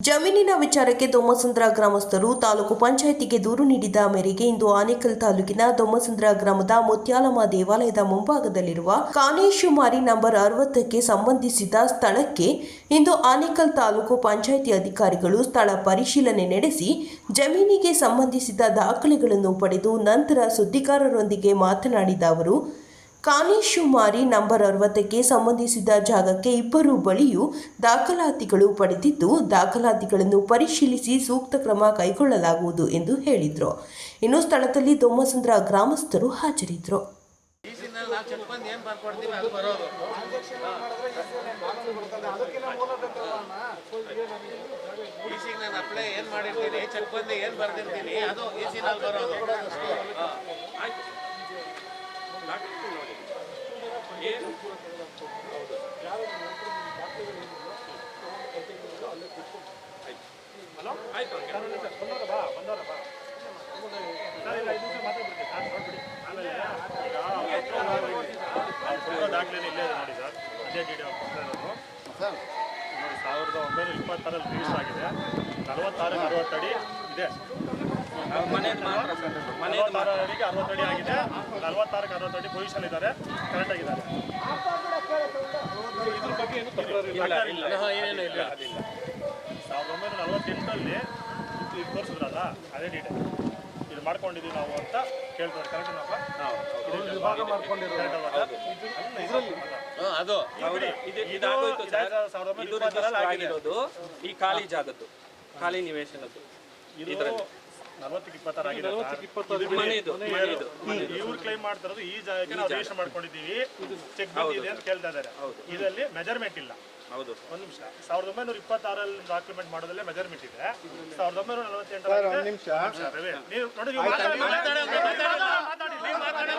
ಜಮೀನಿನ ವಿಚಾರಕ್ಕೆ ದೊಮ್ಮಸಂದ್ರ ಗ್ರಾಮಸ್ಥರು ತಾಲೂಕು ಪಂಚಾಯಿತಿಗೆ ದೂರು ನೀಡಿದ ಮೇರೆಗೆ ಇಂದು ಆನೇಕಲ್ ತಾಲೂಕಿನ ದೊಮ್ಮಸಂದ್ರ ಗ್ರಾಮದ ಮುತ್ಯಾಲಮ್ಮ ದೇವಾಲಯದ ಮುಂಭಾಗದಲ್ಲಿರುವ ಕಾನೇಶುಮಾರಿ ನಂಬರ್ ಅರವತ್ತಕ್ಕೆ ಸಂಬಂಧಿಸಿದ ಸ್ಥಳಕ್ಕೆ ಇಂದು ಆನೇಕಲ್ ತಾಲೂಕು ಪಂಚಾಯಿತಿ ಅಧಿಕಾರಿಗಳು ಸ್ಥಳ ಪರಿಶೀಲನೆ ನಡೆಸಿ ಜಮೀನಿಗೆ ಸಂಬಂಧಿಸಿದ ದಾಖಲೆಗಳನ್ನು ಪಡೆದು ನಂತರ ಸುದ್ದಿಗಾರರೊಂದಿಗೆ ಮಾತನಾಡಿದ ಅವರು ಕಾನೇಶುಮಾರಿ ನಂಬರ್ ಅರವತ್ತಕ್ಕೆ ಸಂಬಂಧಿಸಿದ ಜಾಗಕ್ಕೆ ಇಬ್ಬರು ಬಳಿಯೂ ದಾಖಲಾತಿಗಳು ಪಡೆದಿದ್ದು, ದಾಖಲಾತಿಗಳನ್ನು ಪರಿಶೀಲಿಸಿ ಸೂಕ್ತ ಕ್ರಮ ಕೈಗೊಳ್ಳಲಾಗುವುದು ಎಂದು ಹೇಳಿದರು. ಇನ್ನು ಸ್ಥಳದಲ್ಲಿ ದೊಮ್ಮಸಂದ್ರ ಗ್ರಾಮಸ್ಥರು ಹಾಜರಿದ್ದರು ಈ ನಾನು ಅಪ್ಲೈ ಏನು ಮಾಡಿರ್ತೀನಿ ಚೆಕ್ ಬಂದು ಏನು ಬರ್ದಿರ್ತೀನಿ ಅದು ಈಸಿನಲ್ಲಿ ಬರೋದು. ದಾಖಲೆ ಇಲ್ಲೇ ಇದೆ ನೋಡಿ ಸರ್. ಅದೇ ಡಿ ಡಿ ಇರೋದು. ನೋಡಿ ಸಾವಿರದ ಒಂಬೈನೂರ ಇಪ್ಪತ್ತಾರಲ್ಲಿ ರಿಲೀಸ್ ಆಗಿದೆ. ನಲವತ್ತಾರಕ್ಕೆ ಅರವತ್ತಡಿ ಇದೆ. ಮನೇದು ಮಾತ್ರ ಸರ್. ಮನೇದು ನಲವತ್ತಾರು ಅಡಿಗೆ ಅರವತ್ತಡಿ ಆಗಿದೆ. ನಲವತ್ತಾರಕ್ಕೆ ಅರವತ್ತಡಿ ಪೊಸಿಷನ್ ಇದ್ದಾರೆ. ಕರೆಕ್ಟ್ ಆಗಿದ್ದಾರೆ. ಇಲ್ಲ ಇಲ್ಲ. ಏನೇನು ಇಲ್ಲ. ಅದಿಲ್ಲ. ಸಾವಿರದ ಒಂಬೈನೂರ ನಲವತ್ತೆಂಟರಲ್ಲಿ ಇದು ತೋರಿಸಿದ್ರಲ್ಲ ಅದೇ ಡೀಟೇಲ್ ಇದು ಮಾಡ್ಕೊಂಡಿದ್ದೀವಿ ನಾವು ಅಂತ ಕೇಳ್ತಾರೆ. ಕರೆಕ್ಟ್ ಅದು. ಇದಾಗೋಯ್ತು ಈ ಖಾಲಿ ಜಾಗದ್ದು ಖಾಲಿ ನಿವೇಶನದ್ದು. ಇದು ಇದರಲ್ಲಿ. ಇವ್ರು ಕ್ಲೈಮ್ ಮಾಡ್ತಿರೋದು ಈ ಜಾಗಕ್ಕೆ ನಾವು ರಿಜಿಸ್ಟರ್ ಮಾಡ್ಕೊಂಡಿದ್ದೀವಿ. ಚೆಕ್ ಬಂದಿದೆ ಇದೆ ಅಂತ ಕೇಳ್ತಾ ಇದ್ದಾರೆ. ಇದರಲ್ಲಿ ಮೆಜರ್ಮೆಂಟ್ ಇಲ್ಲ. ಹೌದು ಒಂದು ನಿಮಿಷ ಸಾವಿರದ ಒಂಬೈನೂರ ಇಪ್ಪತ್ತಾರಲ್ಲಿ ಡಾಕ್ಯುಮೆಂಟ್ ಮಾಡೋದಲ್ಲೇ ಮೆಜರ್ಮೆಂಟ್ ಇದೆ ಸಾವಿರದ ಒಂಬೈನೂರ ಒಂದು ನಿಮಿಷ ರವಿ, ನೀವು ನೋಡಿ ನೀವು ಮಾತಾಡಿ, ಮಾತಾಡಿ, ಮಾತಾಡಿ, ನೀವು ಮಾತಾಡಿ.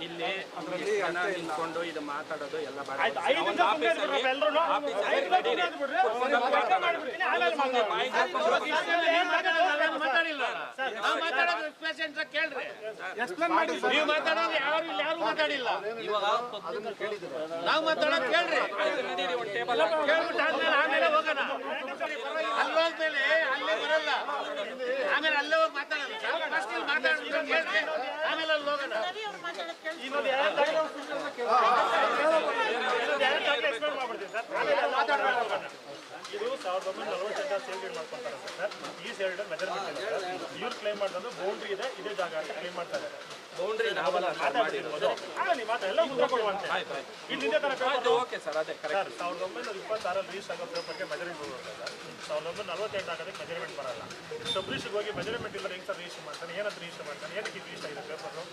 ಇಲ್ಲಿ ನಿಂತ್ಕೊಂಡು ಇದು ಮಾತಾಡೋದು ಎಲ್ಲ. ಮಾತಾಡಿಲ್ಲ ಪೇಷಂಟ್ ಕೇಳ್ರಿ. ನೀವು ಮಾತಾಡೋದು ಯಾರು ಇಲ್ಲಿ ಯಾರು ಮಾತಾಡಿಲ್ಲ. ನಾವು ಮಾತಾಡೋದು ಕೇಳ್ರಿ. ಒಂದು ಟೇಬಲ್ ಕೇಳ್ಬಿಟ್ಟು ಆದ್ಮೇಲೆ ಆಮೇಲೆ ಹೋಗೋಣ. ಅಲ್ಲೋದ್ಮೇಲೆ ಅಲ್ಲೇ ಬರಲ್ಲ. ಆಮೇಲೆ ಅಲ್ಲೇ ಹೋಗಿ ಮಾತಾಡೋದು. ಫಸ್ಟ್ ಇಲ್ಲಿ ಮಾತಾಡೋದು ಕೇಳ್ರಿ. ಆಮೇಲೆ ಅಲ್ಲಿ ಹೋಗೋಣ. ಇದು ಸಾವಿರದ ಒಂಬೈನೂರ ನಲವತ್ತೆಂಟರ ಸೇಲ್ ಮಾಡ್ಕೊಂತಾರೆ ಸರ್. ಈ ಸೇಲ್ ಮೆಜರ್ಮೆಂಟ್ ಸರ್ ಇವ್ರು ಕ್ಲೈಮ್ ಮಾಡೋದು ಬೌಂಡ್ರಿ ಇದೆ ಇದೇ ಜಾಗ ಅಂತ ಕ್ಲೈಮ್ ಮಾಡ್ತಾರೆ ಬೌಂಡ್ರಿ ನಾವಲ್ಲ ಮಾತಾಡ್ತಿರ್ಬೋದು ಆಮೇಲೆ ನೀವು ಮಾತಾಡಿ ಎಲ್ಲ ಉತ್ತರ ಕೊಡುವಂತೆ ಇಲ್ಲಿ ಇದೇ ತರ ಆಯ್ತು ಓಕೆ ಸರ್ ಅದೇ ಕರೆಕ್ಟ್ ಸರ್ ಸಾವಿರದ ಒಂಬೈನೂರ ಇಪ್ಪತ್ತಾರಲ್ಲಿ ರಿಜಿಸ್ಟರ್ ಆಗೋ ಪೇಪರ್ಗೆ ಮೆಜರ್ಮೆಂಟ್ ಬರುತ್ತೆ ಸರ್ ಸಾವಿರದ ಒಂಬೈನೂರ ನಲವತ್ತೆಂಟು ಆಗೋದಕ್ಕೆ ಮೆಜರ್ಮೆಂಟ್ ಬರಲ್ಲ. ಸಬ್ರಿಷಿಗೆ ಹೋಗಿ ಮೆಜರ್ಮೆಂಟ್ ಇಲ್ಲ ಹೆಂಗೆ ಸರ್ ರಿಜಿಸ್ಟರ್ ಮಾಡ್ತಾನೆ ಏನಂತ ರೀಸ್ ಮಾಡ್ತಾನೆ ಏನಕ್ಕೆ ರೀಸ್ ಆಗಿದೆ ಪೇಪರು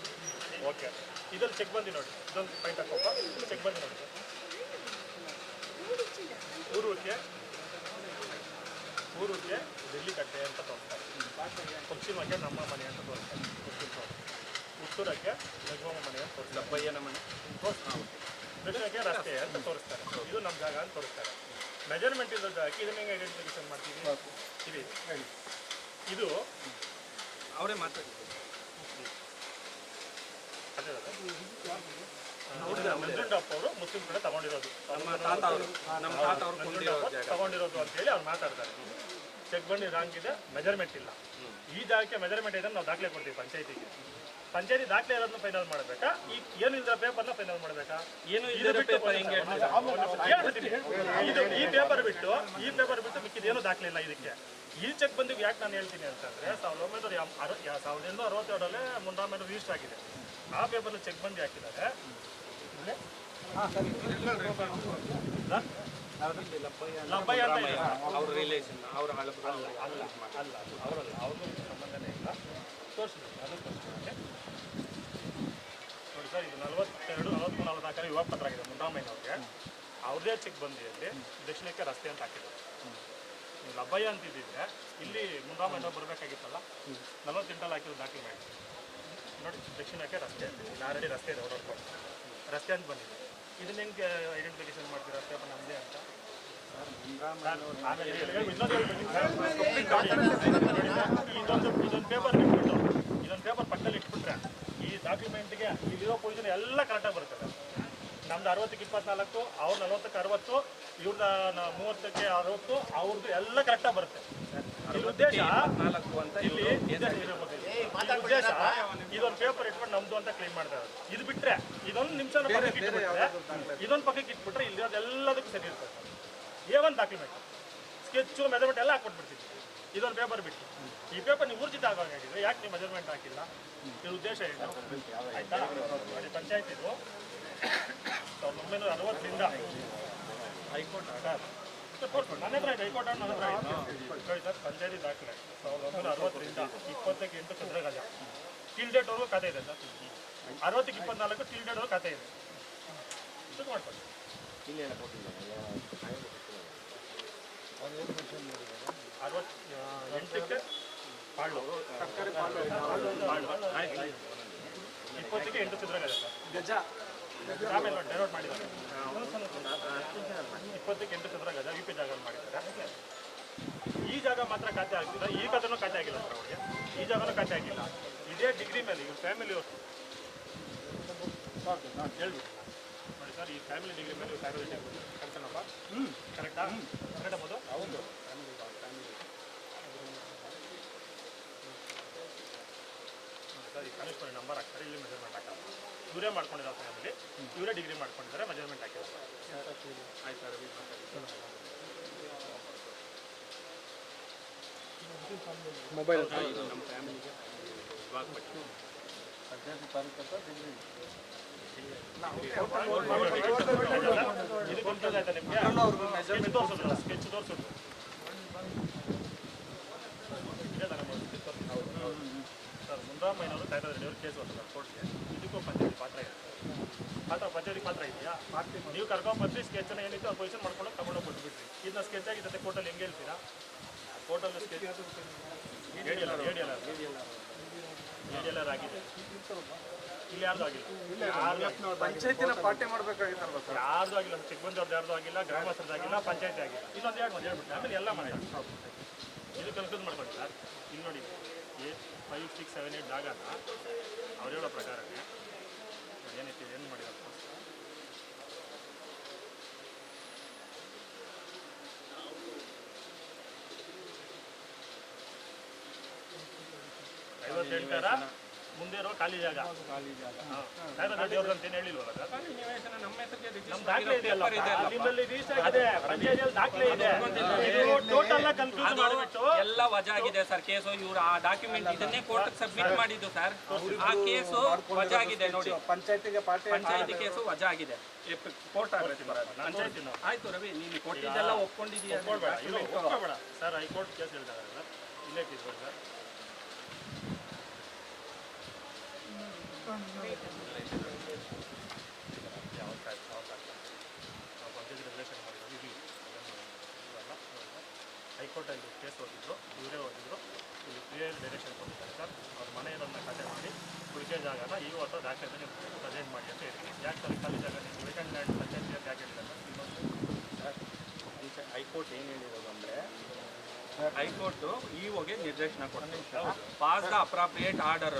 ಓಕೆ ಇದ್ರಲ್ಲಿ ಚೆಕ್ ಬಂದಿ ನೋಡಿ. ಇದೊಂದು ಪೈಂಟ್ ಹಾಕೋಪ್ಪ. ಚೆಕ್ ಬಂದಿ ನೋಡಿ. ಪೂರ್ವಕ್ಕೆ ಪೂರ್ವಕ್ಕೆ ಡೆಲ್ಲಿ ಕಟ್ಟೆ ಅಂತ ತೋರಿಸ್ತಾರೆ. ಪಶ್ಚಿಮಕ್ಕೆ ನಮ್ಮ ಮನೆ ಅಂತ ತೋರಿಸ್ತಾರೆ. ಪಶ್ಚಿಮ. ಉತ್ತರಕ್ಕೆ ಲಘುವ ಮನೆ ಅಂತ ತೋರಿಸ್ತಾರೆ. ಬಯ್ಯನ ಮನೆ. ತೋರಿಸ್ತಾರೆ ದಕ್ಷಿಣಕ್ಕೆ ರಸ್ತೆ ಅಂತ ತೋರಿಸ್ತಾರೆ. ಇದು ನಮ್ಮ ಜಾಗ ಅಂತ ತೋರಿಸ್ತಾರೆ. ಮೆಜರ್ಮೆಂಟ್ ಇರೋ ಜಾಗಕ್ಕೆ ಇದನ್ನ ಹೆಂಗೆ ಐಡೆಂಟಿಫಿಕೇಶನ್ ಮಾಡ್ತೀವಿ? ಇದು. ಇದು ಅವರೇ ಮಾತಾಡ್ತೀವಿ ಅದೇ ಮಂಜುಂಡಪ್ಪ ಅವರು ಮುಸ್ಲಿಂ ಕಡೆ ತಗೊಂಡಿರೋದು. ನಮ್ಮ ತಾತ ಅವರು ನಮ್ಮ ತಾತ ಅವರು ತಗೊಂಡಿರೋದು ಅಂತ ಹೇಳಿ ಅವ್ರು ಮಾತಾಡ್ತಾರೆ. ಚೆಕ್ ಬಂಡಿ ರಾಂಗ್ ಇದೆ ಮೆಜರ್ಮೆಂಟ್ ಇಲ್ಲ. ಈ ಜಾಗಕ್ಕೆ ಮೆಜರ್ಮೆಂಟ್ ಇದೆ ನಾವು ದಾಖಲೆ ಕೊಡ್ತೀವಿ ಪಂಚಾಯತಿಗೆ. ಪಂಚಾಯತಿ ದಾಖಲೆ ಇರೋದನ್ನ ಫೈನಲ್ ಮಾಡಬೇಕಾ? ಈ ಏನಿಲ್ಲ ಪೇಪರ್ನ ಫೈನಲ್ ಮಾಡಬೇಕಾ? ಏನು ಪೇಪರ್. ಇದು ಈ ಪೇಪರ್ ಬಿಟ್ಟು ಈ ಪೇಪರ್ ಬಿಟ್ಟು ಮಿಕ್ಕಿದೇನು ದಾಖಲೆ ಇಲ್ಲ ಇದಕ್ಕೆ. ಈ ಚೆಕ್ ಬಂದಿಗೆ ಯಾಕೆ ನಾನು ಹೇಳ್ತೀನಿ ಅಂತಂದ್ರೆ ಸಾವಿರದ ಒಂಬೈನೂರ ಸಾವಿರದ ಎಂಟುನೂರ ಅರವತ್ತೇಳರಲ್ಲೇ ಮುಂದಾಮೇಲೆ ರಿಜಿಸ್ಟರ್ ಆಗಿದೆ. ಆ ಪೇಪರ್ ಚೆಕ್ ಬಂದಿ ಹಾಕಿದ್ದಾರೆ? ಲಬ್ಬಯ್ಯ ಅಂತ ಇದೆ. ಅವ್ರ ರಿಲೇಷನ್ ಅವ್ರ ಹಳಬ್ರು ಅಲ್ಲ ಅಲ್ಲ ಅವರಲ್ಲ ಅವ್ರಿಗೂ ಸಂಬಂಧನೇ ಇಲ್ಲ. ತೋರಿಸಿ ಅದನ್ನು ನೋಡಿ ಸರ್ ಇದು ನಲವತ್ತೆರಡು ನಲವತ್ಮೂರು ನಲವತ್ನಾಲ್ಕರ ಯುವ ಪತ್ರ ಆಗಿದೆ ಮುನ್ರಾಮಯ್ಯನವ್ರಿಗೆ ಅವ್ರದೇ ಚೆಕ್ ಬಂದಿಯಲ್ಲಿ ದಕ್ಷಿಣಕ್ಕೆ ರಸ್ತೆ ಅಂತ ಹಾಕಿದ್ರು. ನೀವು ಲಬ್ಬಯ್ಯ ಅಂತಿದ್ದಿದ್ರೆ ಇಲ್ಲಿ ಮುನ್ರಾಮಯ್ಯನವ್ರು ಬರಬೇಕಾಗಿತ್ತಲ್ಲ? ನಲವತ್ತೆಂಟಲ್ಲಿ ಹಾಕಿದ್ರು ಮಾಡಿ ನೋಡಿ ದಕ್ಷಿಣಕ್ಕೆ ರಸ್ತೆ ಅಂತ ಇಲ್ಲಿ ಆಲ್ರೆಡಿ ರಸ್ತೆ ಇದೆ ಹೊರಡ್ಕೊಂಡು ರಸ್ತೆ ಅಂತ ಬಂದಿದೆ ಇದನ್ನ ಹೆಂಗೆ ಐಡೆಂಟಿಫಿಕೇಶನ್ ಮಾಡ್ತೀರಾ ರಸ್ತೆ ನಮ್ಮದೇ ಅಂತ. ಇದೊಂದು ಇದೊಂದು ಪೇಪರ್ ಇಟ್ಬಿಟ್ಟು ಇದೊಂದು ಪೇಪರ್ ಪಕ್ಕದಲ್ಲಿ ಇಟ್ಬಿಟ್ರೆ ಈ ಡಾಕ್ಯುಮೆಂಟ್ಗೆ ಇಲ್ಲಿರೋ ಪೊಸಿಷನ್ ಎಲ್ಲ ಕರೆಕ್ಟಾಗಿ ಬರ್ತದೆ ನಮ್ದು ಅರವತ್ತಕ್ಕೆ ಇಪ್ಪತ್ನಾಲ್ಕು, ಅವ್ರ ನಲವತ್ತಕ್ಕೆ ಅರವತ್ತು, ಇವ್ರದ ಮೂವತ್ತಕ್ಕೆ ಅರವತ್ತು ಅವ್ರದ್ದು ಎಲ್ಲ ಕರೆಕ್ಟಾಗಿ ಬರುತ್ತೆ ಉದ್ದೇಶ? ನಾಲ್ಕು ಅಂತ ಇಲ್ಲಿ ಇದೊಂದು ಪೇಪರ್ ಇಟ್ಕೊಂಡು ನಮ್ದು ಅಂತ ಕ್ಲೈಮ್ ಮಾಡ್ತಾರೆ. ಇದು ಬಿಟ್ರೆ ಇದೊಂದು ನಿಮಿಷ ಇದೊಂದು ಪಕ್ಕಕ್ಕೆ ಇಟ್ಬಿಟ್ರೆ ಇಲ್ಲಿ ಎಲ್ಲದಕ್ಕೂ ಸರಿ ಇರ್ತದೆ. ಏ ಒಂದು ಡಾಕ್ಯುಮೆಂಟ್ ಸ್ಕೆಚ್ಚು ಮೆಜರ್ಮೆಂಟ್ ಎಲ್ಲ ಹಾಕ್ಬಿಟ್ಬಿಡ್ತೀವಿ ಇದೊಂದು ಪೇಪರ್ ಬಿಟ್ಟು. ಈ ಪೇಪರ್ ನೀವು ಊರ್ಜಿತ ಆಗಿದ್ರೆ ಯಾಕೆ ನೀವು ಮೆಜರ್ಮೆಂಟ್ ಹಾಕಿಲ್ಲ? ಇದು ಉದ್ದೇಶ ಏನು ಆಯ್ತಾ? ಪಂಚಾಯತ್ ಇದು. ಸಾವಿರದ ಒಂಬೈನೂರ ಅರವತ್ತರಿಂದ ಹೈಕೋರ್ಟ್ ತೋರ್ಸ್ಕೊಡಿ. ಇದೆ ಇದೆ ಸರ್ ಪಂಚಾಯತಿ ದಾಖಲೆ ಸಾವಿರದ ಒಂಬೈನೂರ ಇಪ್ಪತ್ತಕ್ಕೆ ಎಂಟು ಚಂದ್ರಗಜ ಟಿಲ್ ಡೇಟ್ವರೆಗೂ ಖಾತೆ ಇದೆ ಸರ್ ಅರವತ್ತಕ್ಕೆ ಇಪ್ಪತ್ನಾಲ್ಕು ಟಿಲ್ ಡೇಟ್ವರೆಗೂ ಖಾತೆ ಇದೆ ಇದು. ಇಪ್ಪತ್ತಕ್ಕೆ ಎಂಟು ಚಿತ್ರಗಜ ಸರ್ ಗಜ ಇಪ್ಪತ್ತಕ್ಕೆ ಎಂಟು ಚದರ ಗಜ ಯು ಪಿ ಜಾಗ ಮಾಡಿದ್ದಾರೆ ಈ ಜಾಗ ಮಾತ್ರ ಖಾತೆ ಆಗ್ತಿಲ್ಲ. ಈ ಕಥನೂ ಖಾತೆ ಆಗಿಲ್ಲ ಸರ್ ಅವ್ರಿಗೆ. ಈ ಜಾಗನೂ ಖಾತೆ ಆಗಿಲ್ಲ. ಇದೇ ಡಿಗ್ರಿ ಮೇಲೆ ಇವ್ರ ಫ್ಯಾಮಿಲಿ ಅವರು. ನೋಡಿ ಸರ್ ಈ ಫ್ಯಾಮಿಲಿ ಡಿಗ್ರಿ ಮೇಲೆ ಇವ್ರ ಫ್ಯಾಮಿಲಿ ಡಿಗ್ರಿ ಕರೆಕ್ಟನಪ್ಪ ಹ್ಞೂ ಕರೆಕ್ಟಾ ಕರೆಕ್ಟ್ ಅಂಬೋದು ಹೌದು. ಸರ್ ಈ ಕನಿಷ್ಠ ನಂಬರ್ ಹಾಕ್ತಾರೆ ಇಲ್ಲಿ ಮೆಜರ್ಮೆಂಟ್ ಹಾಕಲ್ಲ. ಇವರೇ ಮಾಡ್ಕೊಂಡಿರೋ ಫ್ಯಾಮಿಲಿ ಇವರೇ ಡಿಗ್ರಿ ಮಾಡ್ಕೊಂಡಿದ್ದಾರೆ ಮೆಜರ್ಮೆಂಟ್ ಆಕೆ ಆಯ್ತು ಸರ್. ಮೊಬೈಲ್ ನಮ್ಮ ಫ್ಯಾಮಿಲಿಗೆ. ಪಟ್ಟಿ ಇದು ನಿಮಗೆ ಸ್ಕೆಚ್ ತೋರಿಸಿದ್ರು ಸ್ಕೆಚ್? ಸರ್ ಮುನ್ರಾಮಯ್ಯನವರು ಕಾಯ್ತಾ ಕೇಸ್ ಹೋಗ್ತಾರೆ ಕೋರ್ಟ್ಗೆ ಇದಕ್ಕೂ ಪಂಚಾಯತಿ ಪಾತ್ರ ಇದೆ ಪಾತ್ರ ಪಂಚಾಯತಿ ಪಾತ್ರ ಇದೆಯಾ? ನೀವು ಕರ್ಕೊಂಡ್ಬಂದ್ರಿ ಸ್ಕೆಚ್ನ ಏನಿತ್ತು ಆ ಪೊಸಿಷನ್ ಮಾಡ್ಕೊಂಡು ತಗೊಂಡೋಗಿ ಕೊಟ್ಬಿಟ್ರಿ ಇದನ್ನ ಸ್ಕೆಚ್ ಆಗಿರುತ್ತೆ ಕೋರ್ಟಲ್ಲಿ ಹೆಂಗೆ ಹೇಳ್ತೀರಾ? ಕೋರ್ಟಲ್ಲಿ ಸ್ಕೆಚ್ ಆಗಿದೆ. ಇಲ್ಲಿ ಯಾರ್ದು ಆಗಿಲ್ಲ? ಪಂಚಾಯತಿನ ಪಾಠ್ಯ ಮಾಡ್ಬೇಕಾಗಿತ್ತಲ್ವ ಸರ್? ಯಾರ್ದು ಆಗಿಲ್ಲ? ಚಿಕ್ಕ ಬಂದವ್ರದ್ದು ಯಾರ್ದು ಆಗಿಲ್ಲ? ಗ್ರಾಮಸ್ಥರದ್ದು ಆಗಿಲ್ಲ? ಪಂಚಾಯತಿ ಆಗಿಲ್ಲ? ಇನ್ನೊಂದು ಎರಡು ಮತ್ತೆ ಹೇಳ್ಬಿಟ್ಟು ಆಮೇಲೆ ಎಲ್ಲ ಮಾಡಿ. ಇದು ಕನ್ಫ್ಯೂಸ್ ಮಾಡ್ಕೊಳ್ಳಿ ಸರ್. ಇಲ್ಲಿ ನೋಡಿ. Eight five six seven eight ಜಾಗನ ಅವ್ರು ಹೇಳೋ ಪ್ರಕಾರನೇ. ಏನೈತಿ ಐವತ್ತೆಂಟರ ಮುಂದೆ ಇರೋ ಖಾಲಿ ಜಾಗ. ಖಾಲಿ ಅಂತ ಏನು ಹೇಳಿಲ್ವಲ್ಲ ಸರ್ ಖಾಲಿ ನಿವೇಶನ ನಮ್ಮ ಹೆಸರಿಗೆ ನಮ್ ರಿಜಿಸ್ಟರ್ ದಾಖಲೆ ಇದೆಯಲ್ಲ ಇದೆ ಅಲ್ಲಪ್ಪ. ನಿಮ್ಮಲ್ಲಿ ರಿಜಿಸ್ಟರ್ ಪಂಚಾಯತಿಯಲ್ಲಿ ದಾಖಲೆ ಇದೆ. ಇದು ಟೋಟಲ್ ಕನ್ಫ್ಯೂಸ್ ಮಾಡಿಬಿಟ್ಟು. ಎಲ್ಲ ವಜಾ ಆಗಿದೆ ಸರ್. ಕೇಸು ಇವ್ರು ಆ ಡಾಕ್ಯುಮೆಂಟ್ ಇದನ್ನೇ ಕೋರ್ಟ್ ಸಬ್ಮಿಟ್ ಮಾಡಿದ್ದು ಸರ್. ಆ ಕೇಸು ವಜಾ ಆಗಿದೆ ನೋಡಿ. ಪಂಚಾಯತಿಗೆ ಪಂಚಾಯತಿ ಕೇಸು ವಜಾ ಆಗಿದೆ. ಕೋರ್ಟ್ ಆಗುತ್ತೆ ಪಂಚಾಯತಿ ಆಯ್ತು ರವಿ ನೀನು ಕೊಟ್ಟಿದ್ದೆಲ್ಲ ಒಪ್ಕೊಂಡಿದ್ದೀಯ? Sir high court case sir. ಇಲ್ಲೇ ಕೇಸ್ ಸರ್. ರೆಗ್ಯುಲೇಷನ್ ಮಾಡಿರೋದು ಇದು ಇವೆಲ್ಲ ಹೈಕೋರ್ಟಲ್ಲಿ ಕೇಸ್ ಓದಿದ್ರು ಇವರೇ ಹೋಗಿದ್ರು ಇಲ್ಲಿ ಕ್ಲಿಯರ್ ಡೈರೆಕ್ಷನ್ ಕೊಟ್ಟಿದ್ದಾರೆ ಸರ್ ಅವ್ರ ಮನೆಯನ್ನ ಕತೆ ಮಾಡಿ ಉಳಿಕೆ ಜಾಗನ ಈ ವರ್ಷ ದಾಖಲೆ ನೀವು ಪ್ರೆಸೆಂಟ್ ಮಾಡಿ ಅಂತ ಹೇಳಿ ಯಾಕೆ ಸರ್ ಖಾಲಿ ಜಾಗ ನೀವು ವೇಕೆಂಡ್ ಲ್ಯಾಂಡ್ ಪಂಚಾಯತ್ ಯಾಕೆ ಹೇಳಿಲ್ಲ ಸರ್ ಇನ್ನೊಂದು ಹೈಕೋರ್ಟ್ ಏನು ಹೇಳಿರೋದು ಅಂದ್ರೆ ಹೈಕೋರ್ಟ್ ಇಒಗೆ ನಿರ್ದೇಶನ ಕೊಡ್ತಾರೆ pass the appropriate order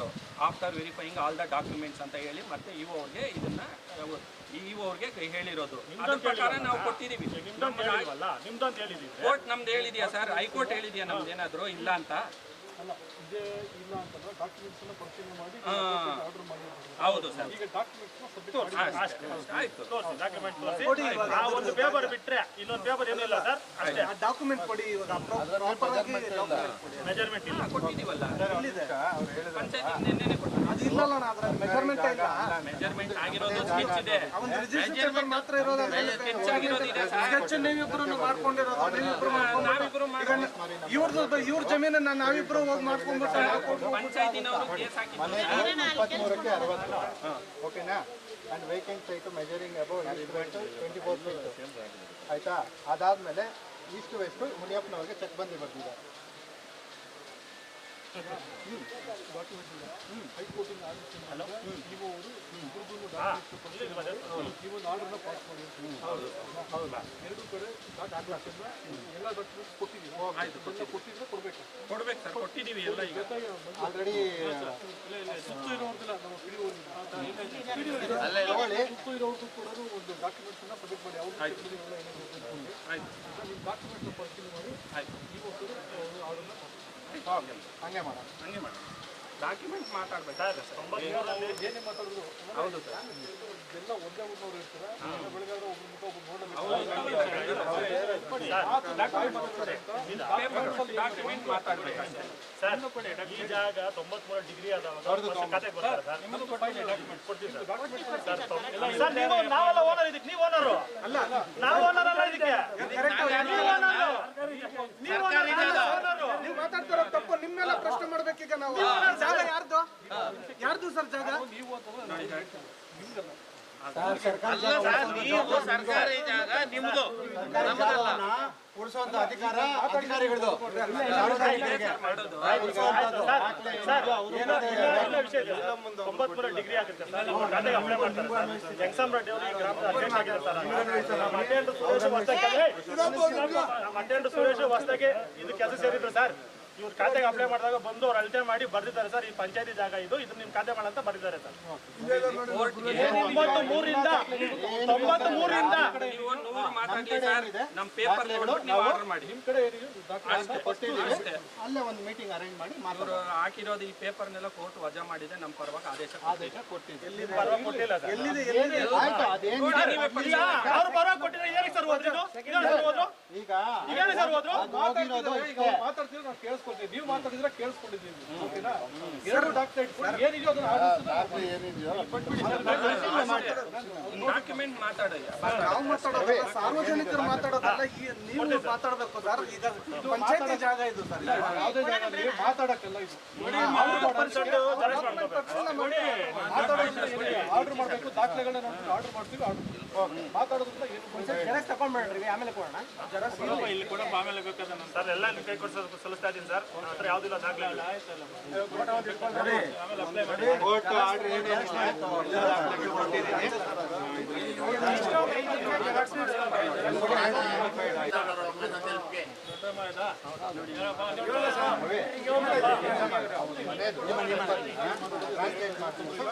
after verifying all the documents ಅಂತ ಹೇಳಿ ಮತ್ತೆ ಇಒ ಅವ್ರಿಗೆ ಇದನ್ನ ಇಒ ಅವ್ರಿಗೆ ಹೇಳಿರೋದು. ಅದ್ರ ಪ್ರಕಾರ ನಾವು ಕೊಟ್ಟಿದೀವಿ. ಕೋರ್ಟ್ ನಮ್ದು ಹೇಳಿದ್ಯಾ ಸರ್? ಹೈಕೋರ್ಟ್ ಹೇಳಿದ್ಯಾ ನಮ್ದು ಏನಾದ್ರು ಇಲ್ಲ ಅಂತ? ಅಲ್ಲ ಇದೇ ಇಲ್ಲ ಅಂತಂದ್ರೆ ಡಾಕ್ಯುಮೆಂಟ್ಸ್ ಅನ್ನ ಪರಿಶೀಲನೆ ಮಾಡಿ ಆರ್ಡರ್ ಮಾಡಿರ್ತಾರೆ ಹೌದು ಸರ್. ಈಗ ಡಾಕ್ಯುಮೆಂಟ್ಸ್ ಸಬ್ಮಿಟ್ ಮಾಡಿ. ಆಯ್ತು. ತೋರಿಸಿ ಡಾಕ್ಯುಮೆಂಟ್ ತೋರಿಸಿ. ಆ ಒಂದು ಪೇಪರ್ ಬಿಟ್ರೆ ಇನ್ನೊಂದು ಪೇಪರ್ ಏನಿಲ್ಲ ಸರ್? ಅಷ್ಟೇ. ಡಾಕ್ಯುಮೆಂಟ್ ಕೊಡಿ ಇವಾಗ. ಪ್ರಾಪರ್ ಆಗಿ ಮೆಜರ್ಮೆಂಟ್ ಇಲ್ಲ. ಕೊಟ್ಟಿದೀವಲ್ಲ ಇಲ್ಲಿದೆ. ಪಂಚಾಯತ್ ನಿನ್ನೆನೆ ಕೊಟ್ಟಿದ್ದೀವಿ ಅದು ಇಲ್ಲಲ್ಲ ಅದ್ರ ಮೆಜರ್ಮೆಂಟ್ ಇಲ್ಲ. ಮೆಜರ್ಮೆಂಟ್ ಆಗಿರೋದು ಸ್ಕೆಚ್ ಇದೆ. ಒಂದು ಮಾತ್ರ ಇರೋದು ಸ್ಕೆಚ್ ಆಗಿರೋದಿದೆ ಸರ್ ಸ್ಕೆಚ್ ನೀವಿಬ್ರು ಮಾಡ್ಕೊಂಡಿರೋದು ನೀವಿಬ್ರು ನಾವಿಬ್ರು ಈಗ ಇವ್ರದ್ದು ಇವ್ರ ಜಮೀನನ್ನ ನಾವಿಬ್ರು ಹೋಗಿ ಮಾಡ್ಕೊಂಡ್ಬಿಟ್ಟು ಆಯ್ತಾ ಪಂಚಾಯತಿನವರು ಕೇಸ್ ಅರವತ್ತು. ಓಕೆನಾ? And vacant site measuring above east west twenty four feet ಆಯಿತಾ? ಅದಾದಮೇಲೆ ಈಸ್ಟ್ ವೆಸ್ಟು ಮುನಿಯಪ್ಪನವ್ರಿಗೆ ಚೆಕ್ ಬಂದು ಬರ್ತಿದೆ ಹೈಕೋರ್ಟಿನ ಆರ್ಡರ್ನ ಪಾಸ್ ಮಾಡಿ ಎರಡು ಕಡೆ ಎಲ್ಲ ಡಾಕ್ಯುಮೆಂಟ್ಸ್ ಕೊಟ್ಟಿದ್ದೀವಿ ಕೊಟ್ಟಿದ್ರೆ ಕೊಡ್ಬೇಕು ಕೊಡ್ಬೇಕು ಸರ್ ಎಲ್ಲ ಈಗ ಆಲ್ರೆಡಿ ಸುತ್ತು ಇರೋರ್ದಿಲ್ಲ ನಮ್ಮ ತಗೊಳ್ಳಿ ಸುತ್ತು ಇರೋರ್ದು ಕೂಡ ಒಂದು ಡಾಕ್ಯುಮೆಂಟ್ಸನ್ನ ಸಬ್ಮಿಟ್ ಮಾಡಿ ಅವ್ರು ಆಯ್ತು ನಿಮ್ಮ ಡಾಕ್ಯುಮೆಂಟ್ನ ಪರಿಶೀಲನೆ ಮಾಡಿ ಆಯ್ತು ಹಂಗೆ ಮಾಡೋಣ. ಹಂಗೆ ಡಾಕ್ಯುಮೆಂಟ್ ಮಾತಾಡ್ಬೇಕು ತೊಂಬತ್ಮೂರರಲ್ಲಿ ಏನೇ ಮಾತಾಡಿದ್ರು ಹೌದು ಸರ್. ಎಲ್ಲ ಒಂದೇ ಊರಿನವ್ರು ಇರ್ತಾರೆ. ಬೆಳಗಾದ್ರೆ ಮುಖ ಒಬ್ರು ನೋಡಬೇಕು ಡಾಕ್ಯುಮೆಂಟ್ ಮಾತಾಡ್ಬೇಕು ಅಷ್ಟೇ ಸರ್ ಈ ಜಾಗ ತೊಂಬತ್ಮೂರು ಡಿಗ್ರಿ ಆದವಾಗ ಕತೆ ಸರ್. ಕೊಡ್ತೀವಿ ಸರ್ ಸರ್ ನೀವು ನಾವೆಲ್ಲ ಓನರ್ ಇದಕ್ಕೆ ನೀವು ಓನರು ಅಲ್ಲ ನಾವು ಓನರ್ ಅಲ್ಲ ಇದಕ್ಕೆ. ನೀವು ಓನರು ನೀವು ಓನರ್ ಓನರು ನೀವು ಮಾತಾಡ್ತಿರೋ ತಪ್ಪು ನಿಮ್ಮೆಲ್ಲ ಪ್ರಶ್ನೆ ಮಾಡ್ಬೇಕೀಗ ನಾವು. ಜಾಗ ಯಾರ್ದು? ಯಾರ್ದು ಸರ್ ಜಾಗ? ಸರ್ ನೀವು ಸರ್ಕಾರಿ ಜಾಗ ನಿಮ್ದು. ನಮ್ಮದಲ್ಲ ಉಳಿಸುವಂತ ಅಧಿಕಾರ ಅಧಿಕಾರಿಗಳದು ತೊಂಬತ್ಮೂರು ಡಿಗ್ರಿ ಆಗುತ್ತೆ ಸರ್ ಅಪ್ಲೈ ಮಾಡ್ತಾರೆ ಸರ್ ಎಕ್ಸಾಮ್ ರೆಡ್ಡಿ ಅವರು ಈ ಗ್ರಾಮದ ಅಧ್ಯಕ್ಷ ಆಗಿದ್ದಾರೆ ಸರ್ ನಮ್ಮ ಸುರೇಶ್ ವಸ್ತಕ್ಕೆ ನಮ್ಮ ಸುರೇಶ್ ಹೊಸದಾಗಿ ಇದು ಕೆಲಸ ಸೇರಿದ್ರು ಸರ್ ಇವ್ರ ಖಾತೆಗೆ ಅಪ್ಲೈ ಮಾಡಿದಾಗ ಬಂದು ಅವ್ರು ಅಳತೆ ಮಾಡಿ ಬರ್ದಿದ್ದಾರೆ ಸರ್ ಈ ಪಂಚಾಯತಿ ಜಾಗ ಇದು ಇದು ನಿಮ್ ಖಾತೆ ಮಾಡಂತ ಬರ್ದಿದ್ದಾರೆ ಸರ್. ತೊಂಬತ್ತು ಮೂರಿಂದ ತೊಂಬತ್ತು ಪೇಪರ್ ಆರ್ಡರ್ ಮಾಡಿ. ಅಲ್ಲೇ ಒಂದು ಮೀಟಿಂಗ್ ಅರೇಂಜ್ ಮಾಡಿ ಇವರು ಹಾಕಿರೋದು ಈ ಪೇಪರ್ನೆಲ್ಲ ಕೋರ್ಟ್ ವಜಾ ಮಾಡಿದೆ ನಮ್ ಪರವಾಗಿ ಆದೇಶ ಆದೇಶ ಕೊಟ್ಟಿದ್ದೀವಿ ಪರವಾಗಿ ಕೊಟ್ಟಿಲ್ಲ ಸರ್. ಆಯ್ತು ಅದೇನು ಈಗ ಅವ್ರು ಪರವಾಗಿ ಏನಕ್ಕೆ ಸರ್ ಸರ್ ಕೇಳಿಸ್ಕೊಳ್ತೀವಿ ನೀವು ಮಾತಾಡಿದ್ರೆ ಕೇಳಿಸ್ಕೊಂಡಿದ್ದೀವಿ. ಓಕೆನಾ? ಎರಡು ಡಾಕ್ಯುಮೆಂಟ್ ಏನಿದೆಯೋ ಅದನ್ನ ಆದಷ್ಟು ದಾಖಲೆ ಏನಿದೆಯೋ ಡಾಕ್ಯುಮೆಂಟ್ ಮಾತಾಡಯ್ಯ. ನಾವು ಮಾತಾಡೋದಲ್ಲ ಸಾರ್ವಜನಿಕರು ಮಾತಾಡೋದಲ್ಲ ಈ ನೀವು ಮಾತಾಡಬೇಕು ಸರ್ ಈಗ ಪಂಚಾಯತಿ ಜಾಗ ಇದು ಸರ್ ಯಾವುದೇ ಜಾಗ ಮಾತಾಡಕ್ಕೆಲ್ಲ ಇದು. ಆರ್ಡರ್ ಮಾಡಬೇಕು ದಾಖಲೆಗಳನ್ನ ನೋಡ್ಬಿಟ್ಟು ಆರ್ಡರ್ ಮಾಡ್ತೀವಿ ಆರ್ಡರ್ ಮಾತಾಡೋದ್ರಿಂದ ಏನು ಜೆರಾಕ್ಸ್ ತಗೊಂಡ್ಬೇಡ್ರಿ ಆಮೇಲೆ ಕೊಡೋಣ. ಸರ್ ಎಲ್ಲ ನಿಮ್ ಕೈ ಕೊಡ್ಸೋದು ಸಲ್ಲಿಸ್ತಾ ಇದ್ದೀನಿ ಸರ್. ನನ್ನ ಹತ್ರ ಯಾವ್ದಿಲ್ಲ ದಾಖಲೆ ಇಲ್ಲ. ಕೋರ್ಟ್ ಆರ್ಡರ್ ಮಾಡಿ. ದಾಖಲೆಗಳು ಕೊಟ್ಟಿದ್ದೀನಿ ಈ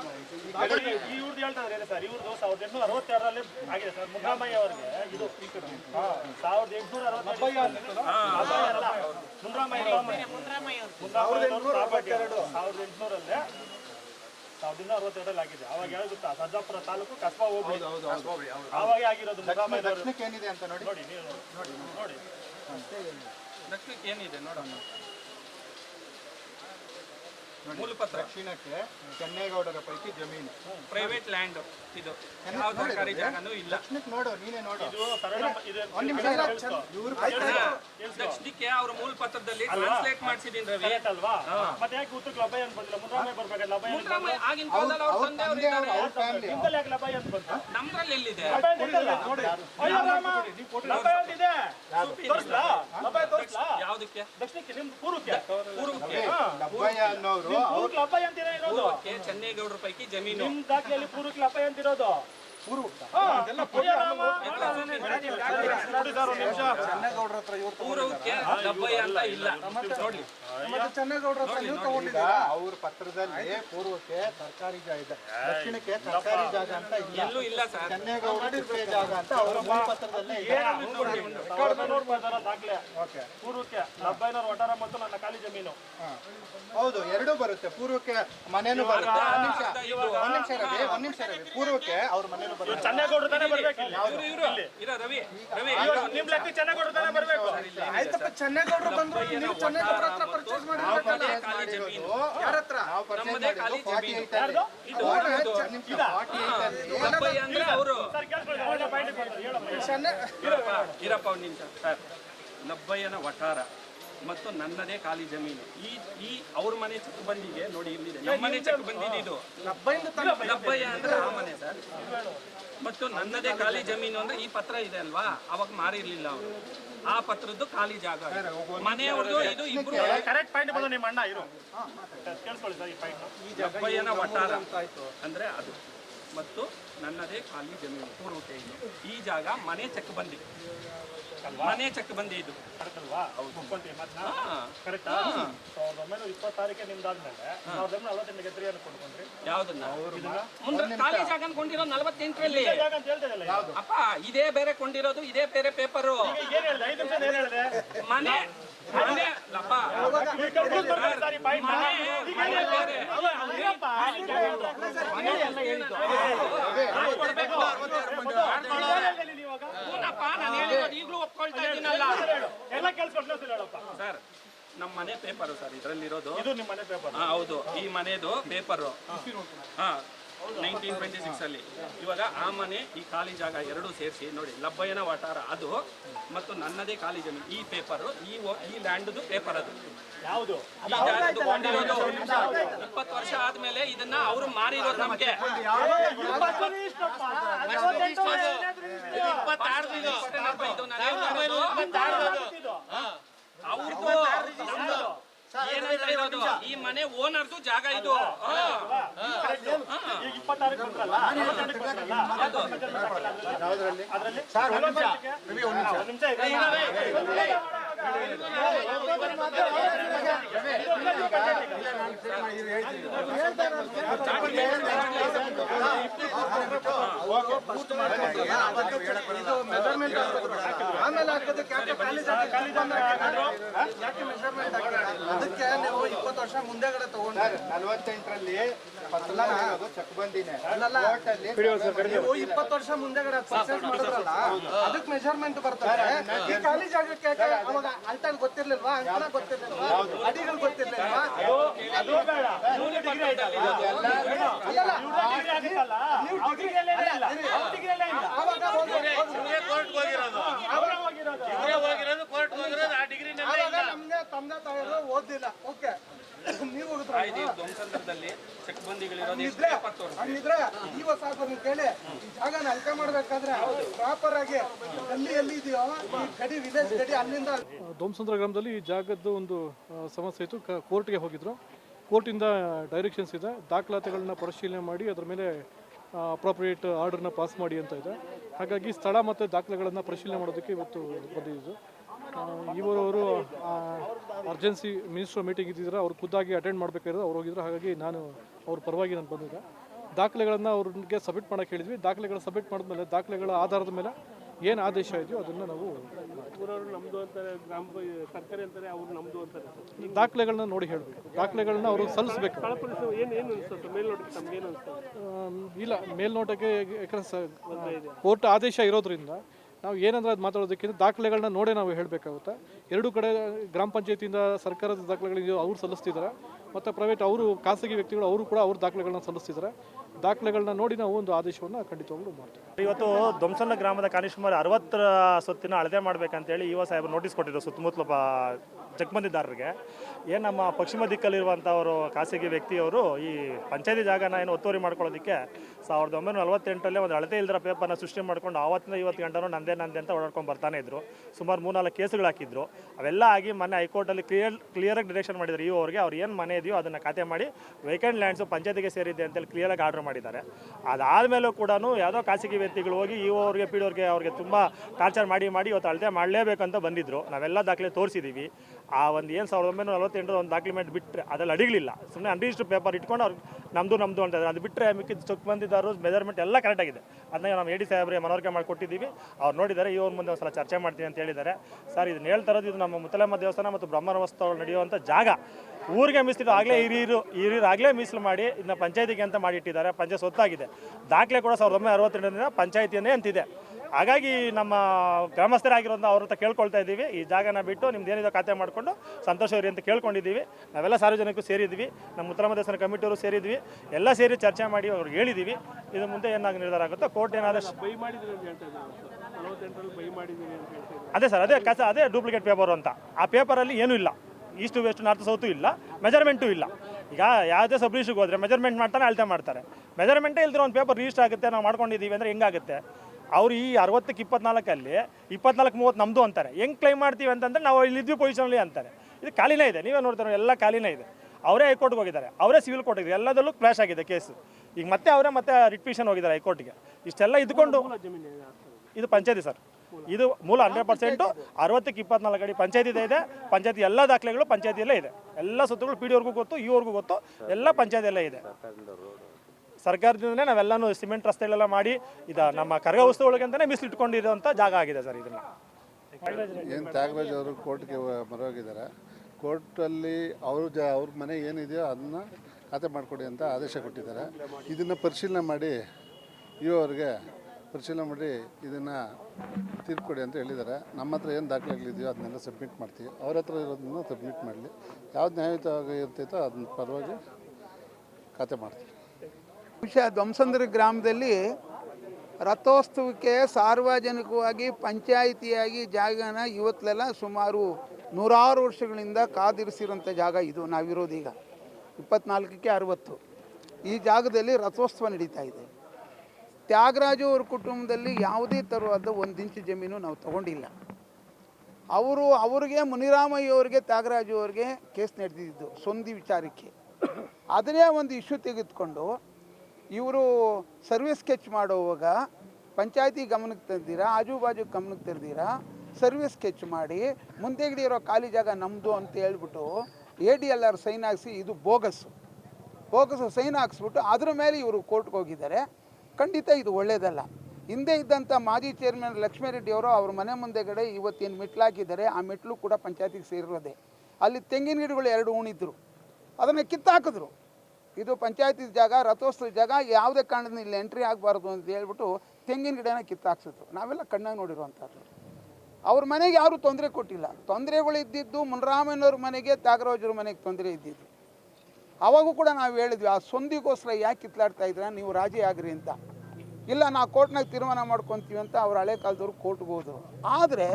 ಇವ್ರದ್ದು ಹೇಳ್ತಾ ಇದ್ದಾರೆ ಸರ್ ಇವ್ರದ್ದು ಸಾವಿರದ ಎಂಟುನೂರ ಅರವತ್ತೆರಡರಲ್ಲಿ ಆಗಿದೆ ಸರ್ ಮುದ್ದರಾಮಯ್ಯ ಅವರಿಗೆ ಇದು ಸಾವಿರದ ಎಂಟುನೂರ ಅರವತ್ತೈದು ಮುದ್ದರಾಮಯ್ಯ ಮುದ್ದರಾಮಯ್ಯ ಸಾವಿರದ ಎಂಟುನೂರಲ್ಲೇ ಸಾವಿರದ ಅರವತ್ತೆರಡರಲ್ಲಿ ಆಗಿದೆ ಅವಾಗ ಯಾವ್ದು ಗೊತ್ತಾ ಸರ್ಜಾಪುರ ತಾಲೂಕು ಕಸ್ಬಾ ಹೋಗ್ಬೋದು ಆವಾಗ ಆಗಿರೋದು ಮುದ್ದರಾಮಯ್ಯ ಏನಿದೆ ಅಂತ ನೋಡಿ ನೋಡಿ ನೋಡಿ. ನೋಡಿ ದಕ್ಷಿಣಕ್ಕೆ ಏನಿದೆ ನೋಡೋಣ ಮೂಲಪತ್ರ. ದಕ್ಷಿಣಕ್ಕೆ ಚೆನ್ನೇಗೌಡರ ಪೈಕಿ ಜಮೀನು. ಪ್ರೈವೇಟ್ ಲ್ಯಾಂಡ್ ಇದು. ಯಾವ ಸರ್ಕಾರಿ ಜಾಗನೂ ಇಲ್ಲ. ದಕ್ಷಿಣಕ್ಕೆ ನೋಡು ನೀನೇ ನೋಡು. ಇದು ಸರಳ ಇದು ಒಂದ್ ನಿಮಿಷ ಇವ್ರು ದಕ್ಷಿಣಕ್ಕೆ ಅವ್ರ ಮೂಲ ಪತ್ರದಲ್ಲಿ ಟ್ರಾನ್ಸ್ಲೇಟ್ ಮಾಡಿಸಿದೀನಿ ರವಿ. ಅಲ್ವಾ? ಮತ್ತೆ ಯಾಕೆ ಉತ್ತರಕ್ಕೆ ಲಭಯ ಅಂತ ಬಂದಿಲ್ಲ? ಲಭಯ ಮುದ್ರಾಮಯ್ಯ ಆಗಿನ ಕಾಲದಲ್ಲಿ ಅವ್ರ ಅವ್ರ ತಂದೆ ಅವರು ತಂದೆ ಫ್ಯಾಮಿಲಿ ನಿಮ್ದಲ್ಲಿ ಯಾಕೆ ಲಭಯ ಅಂತ ಬಂತು? ನಮ್ದ್ರಲ್ಲಿ ಎಲ್ಲಿದೆ? ಅಯ್ಯೋ ರಾಮ, ಲಭಯ ಇದೆ ತೋರಿಸ್ಲಾ? ಲಭಯ ತೋರಿಸ್ಲಾ? ಯಾವ್ದಕ್ಕೆ? ದಕ್ಷಿಣಕ್ಕೆ ನಿಮ್ದು ಪೂರ್ವಕ್ಕೆ ಪೂರ್ವಕ್ಕೆ ಅನ್ನೋರು ಪೂರ್ವಕ್ಕೆ ಲಭ್ಯ ಅಂತಿರೋದು ಇರೋದು? ಪೂರ್ವಕ್ಕೆ ಚೆನ್ನೇಗೌಡರ ಪೈಕಿ ಜಮೀನು. ನಿಮ್ ದಾಖಲೆಯಲ್ಲಿ ಪೂರ್ವಕ್ಕೆ ಲಭ್ಯ ಅಂತಿರೋದು ಚೆನ್ನೇಗೌಡರ ಹತ್ರ ಇವ್ರು ಪೂರ್ವಕ್ಕೆ ಡಬ್ಬಯ್ಯ ಅಂತ ಇಲ್ಲ. ನೋಡ್ಲಿ ಮತ್ತೆ ಚೆನ್ನೇಗೌಡರ ಹತ್ರ ನೀವು ತಗೊಂಡಿದ್ದೀರಾ? ಅವ್ರ ಪತ್ರದಲ್ಲಿ ಪೂರ್ವಕ್ಕೆ ತರಕಾರಿ ಜಾಗ ಇದೆ. ದಕ್ಷಿಣಕ್ಕೆ ಸರ್ಕಾರಿ ಜಾಗ ಅಂತ ಇಲ್ಲ. ಎಲ್ಲೂ ಇಲ್ಲ ಸರ್. ಚೆನ್ನೇಗೌಡ ಜಾಗ ಅಂತ ಅವರ ಮೂಲ ಪತ್ರದಲ್ಲೇ ದಾಖಲೆ. ಪೂರ್ವಕ್ಕೆ ಲಬ್ಬೈನವ್ರ ವಟಾರ ಮತ್ತು ನನ್ನ ಖಾಲಿ ಜಮೀನು. ಹೌದು ಎರಡೂ ಬರುತ್ತೆ. ಪೂರ್ವಕ್ಕೆ ಮನೇನು ಬರುತ್ತೆ. ಒಂದ್ ನಿಮಿಷ ಒಂದ್ ನಿಮಿಷ ಪೂರ್ವಕ್ಕೆ ಅವ್ರ ಮನೇನು ಚೆನ್ನೇಗೌಡರು ತಾನೇ ಬರ್ಬೇಕು ನಿಮ್ ಲೆಕ್ಕ ಚೆನ್ನೇಗೌಡರು ತಾನೇ ಬರ್ಬೇಕು. ಆಯ್ತಪ್ಪ ಚೆನ್ನೇಗೌಡರು ಬಂದ್ರು ನೀವು ಚೆನ್ನೇಗೌಡರ ಹತ್ರ ಪರ್ಚೇಸ್ ಮಾಡಿರ್ಬೇಕಲ್ಲ purchase ಮಾಡಿರೋದು ಯಾರ ಹತ್ರ? ನಾವು ನಮ್ಮದೇ ಖಾಲಿ ಮಾಡಿರೋದು 48 ಇದು ಅವ್ರು ಇದು. ಒಂದ್ ನಿಮಿಷ 48 ಅಂದ್ರೆ ಅವರು ಸರ್ ಕೇಳ್ಕೊಳ್ಳಿ ಅವಳ ಪಾಯಿಂಟ್ ಬರ್ತಾರೆ ಹೇಳಮ್ಮ. ಚೆನ್ನೆ ಇರಪ್ಪ ನಬ್ಬಯ್ಯನ ವಠಾರ. ಮತ್ತು ನನ್ನದೇ ಖಾಲಿ ಜಮೀನು. ಈ ಈ ಅವ್ರ ಮನೆ ಚಕ್ ಬಂದಿದೆ ನೋಡಿ ಇಲ್ಲಿದೆ. ನಮ್ಮ ಮನೆ ಚಕ್ ಬಂದಿದೆ ಇದು. ಲಬ್ಬಯ್ಯ ಅಂದ್ರೆ ಆ ಮನೆ ಸರ್. ಮತ್ತು ನನ್ನದೇ ಖಾಲಿ ಜಮೀನು ಅಂದ್ರೆ ಈ ಪತ್ರ ಇದೆ ಅಲ್ವಾ? ಅವಾಗ ಮಾರಿರ್ಲಿಲ್ಲ ಅವರು. ಆ ಪತ್ರದ್ದು ಖಾಲಿ ಜಾಗ. ಮನೆಯವ್ರದ್ದು ಇದು ಇಬ್ರು ಕರೆಕ್ಟ್ ಪಾಯಿಂಟ್ ಬಂದು ನಿಮ್ಮ ಅಣ್ಣ ಇರು. ಕೇಳಿಸ್ಕೊಳ್ಳಿ ಸರ್ ಈ ಪಾಯಿಂಟ್ ವಟಾರ ಅಂದ್ರೆ ಅದು. ಮತ್ತು ನನ್ನದೇ ಖಾಲಿ ಜಮೀನು. ಪೂರ್ವಕ್ಕೆ ಈ ಜಾಗ ಮನೆ ಚೆಕ್ ಬಂದಿ ಮನೆ ಚೆಕ್ ಬಂದಿದ್ದು. ಇದು ಕರೆಕ್ಟ್ ಅಲ್ವಾ ಒಪ್ಕೊಂತೀವಿ ಮತ್ತೆ ಹಾ. ಕರೆಕ್ಟಾ ಸಾವಿರದ ಒಂಬೈನೂರ ಇಪ್ಪತ್ತಾರಕ್ಕೆ ನಿಮ್ದಾದ್ಮೇಲೆ ಸಾವಿರದ ಒಂಬೈನೂರ ನಲವತ್ತೆಂಟು ಎದುರು ಏನು ಕೊಂಡ್ಕೊಂಡ್ರಿ. ಯಾವ್ದನ್ನ? ಮುಂದೆ ಖಾಲಿ ಜಾಗ ಕೊಂಡಿರೋ ನಲವತ್ತೆಂಟರಲ್ಲಿ ಅಪ್ಪ ಇದೇ ಬೇರೆ ಕೊಂಡಿರೋದು ಇದೇ ಬೇರೆ ಪೇಪರು. ಏನ್ ಹೇಳಿದೆ? ಐದು ನಿಮಿಷ ಏನ್ ಹೇಳಿದೆ? ಮನೆ ಮನೆ ಲಪ್ಪ ಮನೆ ಎಲ್ಲ ಬೇರೆ. ಹೂನಪ್ಪ, ನಾನು ಹೇಳಿರೋದು ಈಗಲೂ ಒಪ್ಕೊಳ್ತಾ ಇದ್ದೀನಲ್ಲ ಎಲ್ಲ ಕೇಳಿಸ್ಕೊಂಡು ಹೇಳಪ್ಪ ಸರ್ ನಮ್ಮ ಮನೆ ಪೇಪರ್ ಸರ್ ಇದರಲ್ಲಿರೋದು. ಇದು ನಿಮ್ಮ ಮನೆ ಪೇಪರ್ ಹಾ ಹೌದು. ಈ ಮನೆದು ಪೇಪರು ಹಾ. ನೈನ್ಟೀನ್ ಟ್ವೆಂಟಿ ಸಿಕ್ಸ್ ಅಲ್ಲಿ. ಇವಾಗ ಆ ಮನೆ ಈ ಖಾಲಿ ಜಾಗ ಎರಡು ಸೇರಿಸಿ ನೋಡಿ ಲಬ್ಬಯ್ಯನ ವಟಾರ ಅದು ಮತ್ತು ನನ್ನದೇ ಖಾಲಿ ಜಮೀನು. ಈ ಪೇಪರ್ ಈ ಈ ಲ್ಯಾಂಡ್ದು ಪೇಪರ್ ಅದು. ಯಾವುದು? ಈ ಜಾಗದ್ದು ಕೊಂಡಿರೋದು ಇಪ್ಪತ್ತು ವರ್ಷ ಆದ್ಮೇಲೆ ಇದನ್ನ ಅವರು ಮಾರಿರೋದು ನಮಗೆ. ಇಪ್ಪತ್ತಾರು ಇದು ಇದು ನಾನು ಹೇಳ್ತಾ ಇರೋದು. ಈ ಮನೆ ಓನರ್ದು ಜಾಗ ಇದು ಹಾ. ಈಗ ಇಪ್ಪತ್ತಾರಕ್ಕೆ ಬಂದ್ರಲ್ಲ ನಲವತ್ತೆಂಟಕ್ಕೆ ಬಂದ್ರಲ್ಲ ಯಾವುದರಲ್ಲಿ ಅದರಲ್ಲಿ ಸರ್ ಒಂದು ನಿಮಿಷ ನಲವತ್ತೆಂಟಕ್ಕೆ ರವಿ ಒಂದು ನಿಮಿಷ ಒಂದು ನಿಮಿಷ ಇದೆ ಇದು ಮೆಜರ್ಮೆಂಟ್ ಆಮೇಲೆ ಹಾಕೋದಕ್ಕೆ ಯಾಕೆ? ಯಾಕೆ ಮೆಜರ್ಮೆಂಟ್ ಹಾಕಿದ್ರು? ಅದಕ್ಕೆ ನೀವು ಇಪ್ಪತ್ತು ವರ್ಷ ಮುಂದೆಗಡೆ ತಗೊಂಡ್ರೆ. ನಲವತ್ತೆಂಟರಲ್ಲಿ ಫಸಲ ಅದು ಚೆಕ್ ಬಂದಿದೆ. ನೀವು ಇಪ್ಪತ್ತು ವರ್ಷ ಮುಂದೆಗಡೆ ಪರ್ಚೇಸ್ ಮಾಡಿದ್ರಲ್ಲ ಅದಕ್ಕೆ ಮೆಷರ್ಮೆಂಟ್ ಬರ್ತದೆ. ಈ ಖಾಲಿ ಜಾಗಕ್ಕೆ ಯಾಕೆ ಅವಾಗ ಅಲ್ಟಾಲ್ ಗೊತ್ತಿರ್ಲಿಲ್ವಾ? ಅಂಕಣ ಗೊತ್ತಿರ್ಲಿಲ್ವಾ? ಅಡಿಗಳು ಗೊತ್ತಿರ್ಲಿಲ್ವಾ? ಅದು ಬೇಡ. ಇವ್ನು ಡಿಗ್ರಿ ಆಯ್ತಲ್ಲ. ಅಲ್ಲಲ್ಲ ಡಿಗ್ರಿ ಆಗಿತ್ತಲ್ಲ ಅವ್ರ ಡಿಗ್ರಿಯಲ್ಲೇ ಇಲ್ಲ ಅವ್ರ ಡಿಗ್ರಿಯಲ್ಲೇ ಇಲ್ಲ ಆವಾಗ ಹೋಗಿ ಇವರೇ ಕೋರ್ಟ್ ಹೋಗಿರೋದು ಅವರೇ ಹೋಗಿರೋದು ಇವರೇ ಹೋಗಿರೋದು ಕೋರ್ಟ್ ಹೋಗಿರೋದು ಆ ಡಿಗ್ರಿನೆಲ್ಲ ಆವಾಗ ನಮ್ಗೆ ತಂದೆ ತಾಯಿಗಳು ಓದಿಲ್ಲ ಓಕೆ. ನೀವು ಹೋಗಿದ್ರ ಇದು ಧ್ವಂಸಂದ್ರದಲ್ಲಿ ಚೆಕ್ ಬಂದಿಗಳಿರೋದು ಎಷ್ಟು ಇದ್ರೆ ಎಪ್ಪತ್ತು ವರ್ಷ? ಹಂಗಿದ್ರೆ ಈ ಸಾಕು ನೀವು ಕೇಳಿ. ಜಾಗ ಜಾಗನ ಅಲ್ಕ ಮಾಡ್ಬೇಕಾದ್ರೆ ಪ್ರಾಪರ್ ಆಗಿ ಅಲ್ಲಿ ಎಲ್ಲಿ ಇದೆಯೋ? ಈ ಗಡಿ ವಿಲೇಜ್ ಗಡಿ ಅಲ್ಲಿಂದ ಧ್ವಂಸಂದ್ರ ಗ್ರಾಮದಲ್ಲಿ ಈ ಜಾಗದ್ದು ಒಂದು ಸಮಸ್ಯೆ ಇತ್ತು. ಕ ಕೋರ್ಟ್ಗೆ ಹೋಗಿದ್ರು. ಕೋರ್ಟಿಂದ ಡೈರೆಕ್ಷನ್ಸ್ ಇದೆ. ದಾಖಲಾತಿಗಳನ್ನ ಪರಿಶೀಲನೆ ಮಾಡಿ ಅದರ ಮೇಲೆ ಅಪ್ರೋಪ್ರಿಯೇಟ್ ಆರ್ಡರ್ನ ಪಾಸ್ ಮಾಡಿ ಅಂತ ಇದೆ. ಹಾಗಾಗಿ ಸ್ಥಳ ಮತ್ತು ದಾಖಲೆಗಳನ್ನು ಪರಿಶೀಲನೆ ಮಾಡೋದಕ್ಕೆ ಇವತ್ತು ಬಂದಿದ್ದು. ಇವರವರು ಅರ್ಜೆನ್ಸಿ ಮಿನಿಸ್ಟ್ರ್ ಮೀಟಿಂಗ್ ಇದ್ದಿದ್ರೆ ಅವ್ರು ಖುದ್ದಾಗಿ ಅಟೆಂಡ್ ಮಾಡಬೇಕಾದ್ರೆ ಅವ್ರು ಹೋಗಿದ್ರು. ಹಾಗಾಗಿ ನಾನು ಅವ್ರ ಪರವಾಗಿ ನಾನು ಬಂದಿದ್ದೆ. ದಾಖಲೆಗಳನ್ನು ಅವ್ರಿಗೆ ಸಬ್ಮಿಟ್ ಮಾಡೋಕೆ ಹೇಳಿದ್ವಿ. ದಾಖಲೆಗಳು ಸಬ್ಮಿಟ್ ಮಾಡಿದ್ಮೇಲೆ ದಾಖಲೆಗಳ ಆಧಾರದ ಮೇಲೆ ಏನು ಆದೇಶ ಇದೆಯೋ ಅದನ್ನು ನಾವು ದಾಖಲೆಗಳನ್ನ ನೋಡಿ ಹೇಳಬೇಕು. ದಾಖಲೆಗಳನ್ನ ಅವರು ಸಲ್ಲಿಸಬೇಕು. ಇಲ್ಲ ಮೇಲ್ನೋಟಕ್ಕೆ ಯಾಕಂದ್ರೆ ಕೋರ್ಟ್ ಆದೇಶ ಇರೋದ್ರಿಂದ ನಾವು ಏನಂದ್ರೆ ಅದು ಮಾತಾಡೋದಕ್ಕಿಂತ ದಾಖಲೆಗಳನ್ನ ನೋಡೇ ನಾವು ಹೇಳಬೇಕಾಗುತ್ತೆ. ಎರಡು ಕಡೆ ಗ್ರಾಮ ಪಂಚಾಯತಿಯಿಂದ ಸರ್ಕಾರದ ದಾಖಲೆಗಳಿದೆಯೋ ಅವ್ರು ಸಲ್ಲಿಸ್ತಿದ್ದಾರೆ ಮತ್ತು ಪ್ರೈವೇಟ್ ಅವರು, ಖಾಸಗಿ ವ್ಯಕ್ತಿಗಳು ಅವರು ಕೂಡ ಅವ್ರ ದಾಖಲೆಗಳನ್ನ ಸಲ್ಲಿಸ್ತಿದ್ದಾರೆ ದಾಖಲೆಗಳನ್ನ ನೋಡಿ ನಾವು ಒಂದು ಆದೇಶವನ್ನು ಖಂಡಿತವಾಗ್ಲೂ ಮಾಡ್ತೀವಿ. ಇವತ್ತು ದೊಮ್ಸನ್ನ ಗ್ರಾಮದ ಕನಿಷ್ಠ ಅರವತ್ತರ ಸೊತ್ತಿನ ಅಳತೆ ಮಾಡ್ಬೇಕಂತೇಳಿ ಯುವ ಸಾಹೇಬರು ನೋಟಿಸ್ ಕೊಟ್ಟಿದ್ರು ಸುತ್ತಮುತ್ತಲ ಜಗ್ಮಂದಿದಾರರಿಗೆ. ಏನು ನಮ್ಮ ಪಶ್ಚಿಮ ದಿಕ್ಕಲ್ಲಿರುವಂಥವರು ಖಾಸಗಿ ವ್ಯಕ್ತಿಯವರು ಈ ಪಂಚಾಯತಿ ಜಾಗನ ಏನು ಒತ್ತುವರಿ ಮಾಡ್ಕೊಳ್ಳೋದಕ್ಕೆ ಸಾವಿರದ ಒಂಬೈನೂರ ನಲವತ್ತೆಂಟರಲ್ಲೇ ಒಂದು ಅಳತೆ ಇಲ್ದಿರ ಪೇಪರ್ನ ಸೃಷ್ಟಿ ಮಾಡ್ಕೊಂಡು ಆವತ್ತಿನ ಇವತ್ತು ಗಂಟನೂ ನಂದೇ ನಂದೆ ಅಂತ ಓಡಾಡ್ಕೊಂಡು ಬರ್ತಾನೆ ಇದ್ರು. ಸುಮಾರು ಮೂರ್ನಾಲ್ಕು ಕೇಸುಗಳು ಹಾಕಿದ್ರು. ಅವೆಲ್ಲ ಆಗಿ ಮೊನ್ನೆ ಹೈಕೋರ್ಟಲ್ಲಿ ಕ್ಲಿಯರ್, ಕ್ಲಿಯರಾಗಿ ಡಿರೆಕ್ಷನ್ ಮಾಡಿದ್ದಾರೆ ಇವು ಅವ್ರಿಗೆ ಅವ್ರು ಏನು ಮನೆ ಇದೆಯೋ ಅದನ್ನು ಖಾತೆ ಮಾಡಿ ವೇಕೆಂಟ್ ಲ್ಯಾಂಡ್ಸು ಪಂಚಾಯತಿಗೆ ಸೇರಿದೆ ಅಂತೇಳಿ ಕ್ಲಿಯರಾಗಿ ಆರ್ಡರ್ ಮಾಡಿದ್ದಾರೆ. ಅದಾದಮೇಲೂ ಕೂಡ ಯಾವುದೋ ಖಾಸಗಿ ವ್ಯಕ್ತಿಗಳು ಹೋಗಿ ಇವು ಅವ್ರಿಗೆ, ಪಿ ಅವ್ರಿಗೆ ಅವ್ರಿಗೆ ತುಂಬ ಟಾರ್ಚರ್ ಮಾಡಿ ಮಾಡಿ ಇವತ್ತು ಅಳತೆ ಮಾಡಲೇಬೇಕಂತ ಬಂದಿದ್ದರು ನಾವೆಲ್ಲ ದಾಖಲೆ ತೋರಿಸಿದ್ದೀವಿ ಆ ಒಂದು ಏನು ಸಾವಿರದ ಒಂಬೈನೂರ ನಲವತ್ತೆಂಟರ ಒಂದು ಡಾಕ್ಯುಮೆಂಟ್ ಬಿಟ್ಟರೆ ಅದರಲ್ಲಿ ಅಡಿಗಲಿಲ್ಲ. ಸುಮ್ಮನೆ ಅನ್ರಿಜಿಸ್ಟರ್ ಪೇಪರ್ ಇಟ್ಕೊಂಡು ಅವ್ರು ನಮ್ಮದು ನಮ್ಮದು ಅಂತ ಅದು ಬಿಟ್ಟರೆ ಮಿಕ್ಕಿದ ಚೊಕ್ ಬಂದಿದ್ದಾರು ಮೆಜರ್ಮೆಂಟ್ ಎಲ್ಲ ಕರೆಕ್ಟಾಗಿದೆ ಅದನ್ನ ನಾವು ಎ ಡಿ ಸಾಹೇಬ್ರಿಗೆ ಮನವರಿಕೆ ಮಾಡಿಕೊಟ್ಟಿದ್ದೀವಿ ಅವ್ರು ನೋಡಿದ್ದಾರೆ ಇವ್ರ ಮುಂದೆ ಒಂದು ಸಲ ಚರ್ಚೆ ಮಾಡ್ತೀನಿ ಅಂತ ಹೇಳಿದ್ದಾರೆ. ಸರ್, ಇದನ್ನ ಹೇಳ್ತಾ ಇರೋದು ಇದು ನಮ್ಮ ಮುತ್ತಲಮ್ಮ ದೇವಸ್ಥಾನ ಮತ್ತು ಬ್ರಹ್ಮರವಸ್ತವ್ರು ನಡೆಯುವಂಥ ಜಾಗ. ಊರಿಗೆ ಮೀಸಲಿದ್ದು ಆಗಲೇ ಹಿರಿಯರು ಹಿರಿಯರು ಆಗಲೇ ಮೀಸಲು ಮಾಡಿ ಇದನ್ನ ಪಂಚಾಯತಿಗೆ ಅಂತ ಮಾಡಿಟ್ಟಿದ್ದಾರೆ ಪಂಚಾಯತ್ ಸೊತ್ತಾಗಿದೆ. ದಾಖಲೆ ಕೂಡ ಸಾವಿರದ ಒಂಬೈನೂರ ಅರವತ್ತೆರಡರಿಂದ ಪಂಚಾಯತಿಯನ್ನೇ ಅಂತಿದೆ. ಹಾಗಾಗಿ ನಮ್ಮ ಗ್ರಾಮಸ್ಥರಾಗಿರೋದು ಅವ್ರ ಹತ್ರ ಕೇಳ್ಕೊಳ್ತಾ ಇದ್ದೀವಿ. ಈ ಜಾಗನ ಬಿಟ್ಟು ನಿಮ್ದು ಏನಿದೆ ಖಾತೆ ಮಾಡಿಕೊಂಡು ಸಂತೋಷವ್ರಿ ಅಂತ ಕೇಳ್ಕೊಂಡಿದ್ದೀವಿ. ನಾವೆಲ್ಲ ಸಾರ್ವಜನಿಕರು ಸೇರಿದ್ವಿ. ನಮ್ಮ ಉತ್ತರ ಮಧ್ಯಸ್ಥಾನ ಕಮಿಟಿಯವರು ಸೇರಿದ್ವಿ. ಎಲ್ಲ ಸೇರಿ ಚರ್ಚೆ ಮಾಡಿ ಅವ್ರಿಗೆ ಹೇಳಿದ್ದೀವಿ ಇದು ಮುಂದೆ ಏನಾಗಿ ನಿರ್ಧಾರ ಆಗುತ್ತೋ ಕೋರ್ಟ್ ಏನಾದರೂ ಅದೇ ಸರ್ ಅದೇ ಕಸ ಅದೇ ಡೂಪ್ಲಿಕೇಟ್ ಪೇಪರ್ ಅಂತ. ಆ ಪೇಪರಲ್ಲಿ ಏನೂ ಇಲ್ಲ. ಈಸ್ಟು ವೆಸ್ಟ್ ನಾರ್ತ್ ಸೌತು ಇಲ್ಲ. ಮೆಜರ್ಮೆಂಟು ಇಲ್ಲ. ಈಗ ಯಾವುದೇ ಸಬ್ ರಿಜಿಸ್ಟ್ರಿಗೆ ಹೋದ್ರೆ ಮೆಜರ್ಮೆಂಟ್ ಮಾಡ್ತಾನೆ ಅಳತೆ ಮಾಡ್ತಾರೆ. ಮೆಜರ್ಮೆಂಟೇ ಇಲ್ದಿರೋ ಒಂದು ಪೇಪರ್ ರಿಜಿಸ್ಟರ್ ಆಗುತ್ತೆ ನಾವು ಮಾಡ್ಕೊಂಡಿದ್ದೀವಿ ಅಂದರೆ ಹೆಂಗಾಗುತ್ತೆ? ಅವ್ರು ಈ ಅರವತ್ತಕ್ಕೆ ಇಪ್ಪತ್ನಾಲ್ಕಲ್ಲಿ ಇಪ್ಪತ್ನಾಲ್ಕು ಮೂವತ್ತು ನಮ್ಮದು ಅಂತಾರೆ. ಹೆಂಗೆ ಕ್ಲೈಮ್ ಮಾಡ್ತೀವಿ ಅಂತಂದ್ರೆ ನಾವು ಇಲ್ಲಿ ಇಲ್ಲಿದ್ವಿ ಪೊಸಿಷನಲ್ಲಿ ಅಂತಾರೆ. ಇದು ಖಾಲಿನೇ ಇದೆ. ನೀವೇ ನೋಡ್ತಾರೆ ಎಲ್ಲ ಖಾಲಿನೇ ಇದೆ. ಅವರೇ ಹೈಕೋರ್ಟ್ಗೆ ಹೋಗಿದ್ದಾರೆ. ಅವರೇ ಸಿವಿಲ್ ಕೋರ್ಟ್ ಎಲ್ಲದರಲ್ಲೂ ಎಲ್ಲದಲ್ಲೂ ಕ್ಲಾಶ್ ಆಗಿದೆ ಕೇಸು ಈಗ ಮತ್ತೆ ಅವರೇ ಮತ್ತೆ ರಿಟ್ವಿಷನ್ ಹೋಗಿದ್ದಾರೆ ಹೈಕೋರ್ಟ್ಗೆ ಇಷ್ಟೆಲ್ಲ ಇದ್ಕೊಂಡು ಇದೆ ಇದು ಪಂಚಾಯತಿ ಸರ್. ಇದು ಮೂಲ ಹಂಡ್ರೆಡ್ ಪರ್ಸೆಂಟು ಅರವತ್ತಕ್ಕೆ ಇಪ್ಪತ್ನಾಲ್ಕು ಅಡಿ ಪಂಚಾಯತಿ ಇದೆ ಪಂಚಾಯತಿ ಎಲ್ಲ ದಾಖಲೆಗಳು ಪಂಚಾಯತಿಯಲ್ಲೇ ಇದೆ. ಎಲ್ಲ ಸುತ್ತಗಳು ಪಿ ಡಿವರೆಗೂ ಗೊತ್ತು ಇವ್ರಿಗೂ ಗೊತ್ತು. ಎಲ್ಲ ಪಂಚಾಯತಿಯಲ್ಲೇ ಇದೆ. ಸರ್ಕಾರದಿಂದನೇ ನಾವೆಲ್ಲನೂ ಸಿಮೆಂಟ್ ರಸ್ತೆಗಳೆಲ್ಲ ಮಾಡಿ ಇದು ನಮ್ಮ ಕರಗ ವಸ್ತುಗಳಿಗೆ ಅಂತಲೇ ಮೀಸಲಿಟ್ಕೊಂಡಿರೋಂಥ ಜಾಗ ಆಗಿದೆ ಸರ್ ಇದನ್ನು. ಏನು ತ್ಯಾಗರಾಜ್ ಅವರು ಕೋರ್ಟ್ಗೆ ಮರೋಗಿದ್ದಾರೆ ಕೋರ್ಟಲ್ಲಿ ಅವ್ರ ಜ, ಅವ್ರ ಮನೆ ಏನಿದೆಯೋ ಅದನ್ನ ಖಾತೆ ಮಾಡಿಕೊಡಿ ಅಂತ ಆದೇಶ ಕೊಟ್ಟಿದ್ದಾರೆ. ಇದನ್ನು ಪರಿಶೀಲನೆ ಮಾಡಿ ಇ ಅವ್ರಿಗೆ ಪರಿಶೀಲನೆ ಮಾಡಿ ಇದನ್ನು ತೀರ್ಪು ಕೊಡಿ ಅಂತ ಹೇಳಿದ್ದಾರೆ. ನಮ್ಮ ಹತ್ರ ಏನು ದಾಖಲೆಗಳಿದೆಯೋ ಅದನ್ನೆಲ್ಲ ಸಬ್ಮಿಟ್ ಮಾಡ್ತೀವಿ. ಅವ್ರ ಹತ್ರ ಇರೋದನ್ನ ಸಬ್ಮಿಟ್ ಮಾಡಲಿ. ಯಾವ್ದು ನ್ಯಾಯಯುತವಾಗಿ ಇರ್ತೈತೋ ಅದನ್ನ ಪರವಾಗಿ ಖಾತೆ ಮಾಡ್ತೀವಿ. ವಿಷಯ ಧ್ವಂಸಂದ್ರ ಗ್ರಾಮದಲ್ಲಿ ರಥೋತ್ಸವಕ್ಕೆ ಸಾರ್ವಜನಿಕವಾಗಿ ಪಂಚಾಯಿತಿಯಾಗಿ ಜಾಗನ ಇವತ್ತಲೆಲ್ಲ ಸುಮಾರು ನೂರಾರು ವರ್ಷಗಳಿಂದ ಕಾದಿರಿಸಿರುವಂಥ ಜಾಗ ಇದು. ನಾವಿರೋದೀಗ ಇಪ್ಪತ್ನಾಲ್ಕಕ್ಕೆ ಅರವತ್ತು. ಈ ಜಾಗದಲ್ಲಿ ರಥೋತ್ಸವ ನಡೀತಾ ಇದೆ. ತ್ಯಾಗರಾಜು ಅವ್ರ ಕುಟುಂಬದಲ್ಲಿ ಯಾವುದೇ ಥರವಾದ ಒಂದು ಇಂಚು ಜಮೀನು ನಾವು ತಗೊಂಡಿಲ್ಲ. ಅವರು, ಅವ್ರಿಗೆ ಮುನಿರಾಮಯ್ಯ ಅವರಿಗೆ, ತ್ಯಾಗರಾಜು ಅವ್ರಿಗೆ ಕೇಸ್ ನಡೆದಿದ್ದು ಸೊಂದಿ ವಿಚಾರಕ್ಕೆ. ಅದನ್ನೇ ಒಂದು ಇಶ್ಯೂ ತೆಗೆದುಕೊಂಡು ಇವರು ಸರ್ವಿಸ್ ಸ್ಕೆಚ್ ಮಾಡುವಾಗ ಪಂಚಾಯತಿ ಗಮನಕ್ಕೆ ತಂದಿರಾ ಆಜು ಬಾಜು ಗಮನಕ್ಕೆ ತೆರೆದಿರಾ ಸರ್ವಿಸ್ ಸ್ಕೆಚ್ ಮಾಡಿ ಮುಂದೆಗಡೆ ಇರೋ ಖಾಲಿ ಜಾಗ ನಮ್ಮದು ಅಂತ ಹೇಳ್ಬಿಟ್ಟು A D L R sign ಹಾಕಿಸಿ ಇದು ಬೋಗಸ್ಸು ಬೋಗಸ್ ಸೈನ್ ಹಾಕ್ಸ್ಬಿಟ್ಟು ಅದ್ರ ಮೇಲೆ ಇವರು ಕೋರ್ಟ್ಗೆ ಹೋಗಿದ್ದಾರೆ. ಖಂಡಿತ ಇದು ಒಳ್ಳೆಯದಲ್ಲ ಹಿಂದೆ ಇದ್ದಂಥ ಮಾಜಿ ಚೇರ್ಮನ್ ಲಕ್ಷ್ಮೀರೆಡ್ಡಿ ಅವರು ಅವ್ರ ಮನೆ ಮುಂದೆಗಡೆ ಇವತ್ತೇನು ಮೆಟ್ಲಾಕಿದ್ದಾರೆ ಆ ಮೆಟ್ಲು ಕೂಡ ಪಂಚಾಯತಿಗೆ ಸೇರಿರೋದೆ. ಅಲ್ಲಿ ತೆಂಗಿನ ಗಿಡಗಳು ಎರಡು ಉಣಿದ್ರು ಅದನ್ನು ಕಿತ್ತಾಕಿದ್ರು. ಇದು ಪಂಚಾಯತಿ ಜಾಗ, ರಥೋತ್ಸವ ಜಾಗ, ಯಾವುದೇ ಕಾರಣದಿಂದ ಇಲ್ಲಿ ಎಂಟ್ರಿ ಆಗಬಾರ್ದು ಅಂತ ಹೇಳ್ಬಿಟ್ಟು ತೆಂಗಿನ ಗಿಡನ ಕಿತ್ತಾಕ್ಸಿದ್ರು. ನಾವೆಲ್ಲ ಕಣ್ಣಾಗಿ ನೋಡಿರುವಂಥದ್ದು. ಅವ್ರ ಮನೆಗೆ ಯಾರೂ ತೊಂದರೆ ಕೊಟ್ಟಿಲ್ಲ. ತೊಂದರೆಗಳು ಇದ್ದಿದ್ದು ಮುನರಾಮಯ್ಯನವ್ರ ಮನೆಗೆ, ತ್ಯಾಗರಾಜರ ಮನೆಗೆ ತೊಂದರೆ ಇದ್ದಿದ್ದು. ಅವಾಗೂ ಕೂಡ ನಾವು ಹೇಳಿದ್ವಿ, ಆ ಸೊಂದಿಗೋಸ್ಕರ ಯಾಕೆ ಕಿತ್ಲಾಡ್ತಾ ಇದ್ರ ನೀವು ರಾಜಿ ಆಗ್ರಿ ಅಂತ. ಇಲ್ಲ, ನಾವು ಕೋರ್ಟ್ನಾಗ ತೀರ್ಮಾನ ಮಾಡ್ಕೊತೀವಿ ಅಂತ ಅವ್ರು ಹಳೆ ಕಾಲದವ್ರು ಕೋರ್ಟ್ಗೆ ಹೋದರು. ಆದರೆ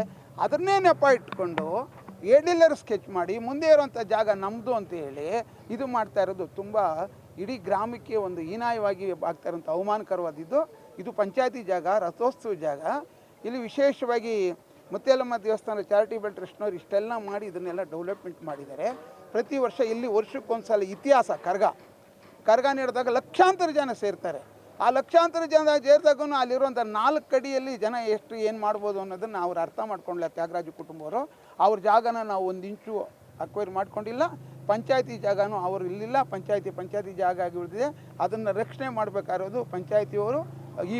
ಅದನ್ನೇ ನೆಪ ಇಟ್ಕೊಂಡು ಎಡಿಲ್ಲರ್ ಸ್ಕೆಚ್ ಮಾಡಿ ಮುಂದೆ ಇರುವಂಥ ಜಾಗ ನಮ್ಮದು ಅಂತ ಹೇಳಿ ಇದು ಮಾಡ್ತಾ ಇರೋದು ತುಂಬ ಇಡೀ ಗ್ರಾಮಕ್ಕೆ ಒಂದು ಹೀನಾಯವಾಗಿ ಆಗ್ತಾ ಇರೋಂಥ ಅವಮಾನಕರವಾದಿದ್ದು. ಇದು ಪಂಚಾಯತಿ ಜಾಗ, ರಥೋತ್ಸವ ಜಾಗ. ಇಲ್ಲಿ ವಿಶೇಷವಾಗಿ ಮುತ್ತೇಲಮ್ಮ ದೇವಸ್ಥಾನ ಚಾರಿಟೇಬಲ್ ಟ್ರಸ್ಟ್ನವ್ರು ಇಷ್ಟೆಲ್ಲ ಮಾಡಿ ಇದನ್ನೆಲ್ಲ ಡೆವಲಪ್ಮೆಂಟ್ ಮಾಡಿದ್ದಾರೆ. ಪ್ರತಿ ವರ್ಷ ಇಲ್ಲಿ ವರ್ಷಕ್ಕೊಂದ್ಸಲ ಇತಿಹಾಸ, ಕರ್ಗ. ಕರ್ಗ ನೀಡಿದಾಗ ಲಕ್ಷಾಂತರ ಜನ ಸೇರ್ತಾರೆ. ಆ ಲಕ್ಷಾಂತರ ಜನ ಸೇರಿದಾಗೂ ಅಲ್ಲಿರುವಂಥ ನಾಲ್ಕು ಕಡಿಯಲ್ಲಿ ಜನ ಎಷ್ಟು ಏನು ಮಾಡ್ಬೋದು ಅನ್ನೋದನ್ನು ಅವ್ರು ಅರ್ಥ ಮಾಡ್ಕೊಂಡ್ಲೆ ತ್ಯಾಗರಾಜು ಕುಟುಂಬವರು. ಅವ್ರ ಜಾಗನ ನಾವು ಒಂದು ಇಂಚು ಅಕ್ವೈರ್ ಮಾಡ್ಕೊಂಡಿಲ್ಲ. ಪಂಚಾಯತಿ ಜಾಗನೂ ಅವರು ಇಲ್ಲಿಲ್ಲ. ಪಂಚಾಯತಿ ಪಂಚಾಯತಿ ಜಾಗ ಆಗಿ ಉಳಿದಿದೆ. ಅದನ್ನು ರಕ್ಷಣೆ ಮಾಡಬೇಕಾಗಿರೋದು ಪಂಚಾಯತಿಯವರು, ಇ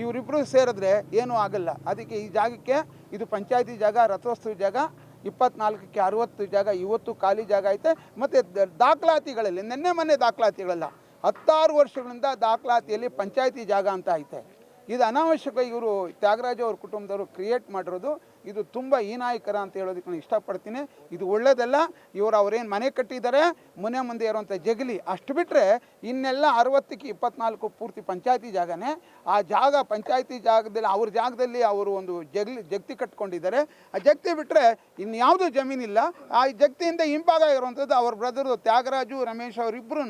ಇವರಿಬ್ಬರು ಸೇರಿದ್ರೆ ಏನೂ ಆಗಲ್ಲ. ಅದಕ್ಕೆ ಈ ಜಾಗಕ್ಕೆ ಇದು ಪಂಚಾಯತಿ ಜಾಗ, ರಥೋತ್ಸವ ಜಾಗ, ಇಪ್ಪತ್ನಾಲ್ಕಕ್ಕೆ ಅರವತ್ತು ಜಾಗ, ಇವತ್ತು ಖಾಲಿ ಜಾಗ ಐತೆ. ಮತ್ತು ದಾಖಲಾತಿಗಳಲ್ಲಿ, ನಿನ್ನೆ ಮೊನ್ನೆ ದಾಖಲಾತಿಗಳಲ್ಲ, ಹತ್ತಾರು ವರ್ಷಗಳಿಂದ ದಾಖಲಾತಿಯಲ್ಲಿ ಪಂಚಾಯತಿ ಜಾಗ ಅಂತ ಐತೆ. ಇದು ಅನಾವಶ್ಯಕ ಇವರು ತ್ಯಾಗರಾಜ ಅವ್ರ ಕುಟುಂಬದವರು ಕ್ರಿಯೇಟ್ ಮಾಡಿರೋದು. ಇದು ತುಂಬ ಹೀನಾಯಕರ ಅಂತ ಹೇಳೋದಕ್ಕೆ ನಾನು ಇಷ್ಟಪಡ್ತೀನಿ. ಇದು ಒಳ್ಳೇದಲ್ಲ, ಇವರು ಅವ್ರೇನು ಮನೆ ಕಟ್ಟಿದ್ದಾರೆ, ಮನೆ ಮುಂದೆ ಇರುವಂಥ ಜಗಲಿ. ಅಷ್ಟು ಬಿಟ್ಟರೆ ಇನ್ನೆಲ್ಲ ಅರವತ್ತಕ್ಕೆ ಇಪ್ಪತ್ನಾಲ್ಕು ಪೂರ್ತಿ ಪಂಚಾಯತಿ ಜಾಗನೇ. ಆ ಜಾಗ ಪಂಚಾಯತಿ ಜಾಗದಲ್ಲಿ, ಅವ್ರ ಜಾಗದಲ್ಲಿ ಅವರು ಒಂದು ಜಗಲಿ, ಜಗ್ತಿ ಕಟ್ಕೊಂಡಿದ್ದಾರೆ. ಆ ಜಗತಿ ಬಿಟ್ಟರೆ ಇನ್ಯಾವುದೂ ಜಮೀನಿಲ್ಲ. ಆ ಜಗ್ತಿಯಿಂದ ಹಿಂಭಾಗ ಇರುವಂಥದ್ದು ಅವ್ರ ಬ್ರದರು ತ್ಯಾಗರಾಜು, ರಮೇಶ್ ಅವರಿಬ್ಬರೂ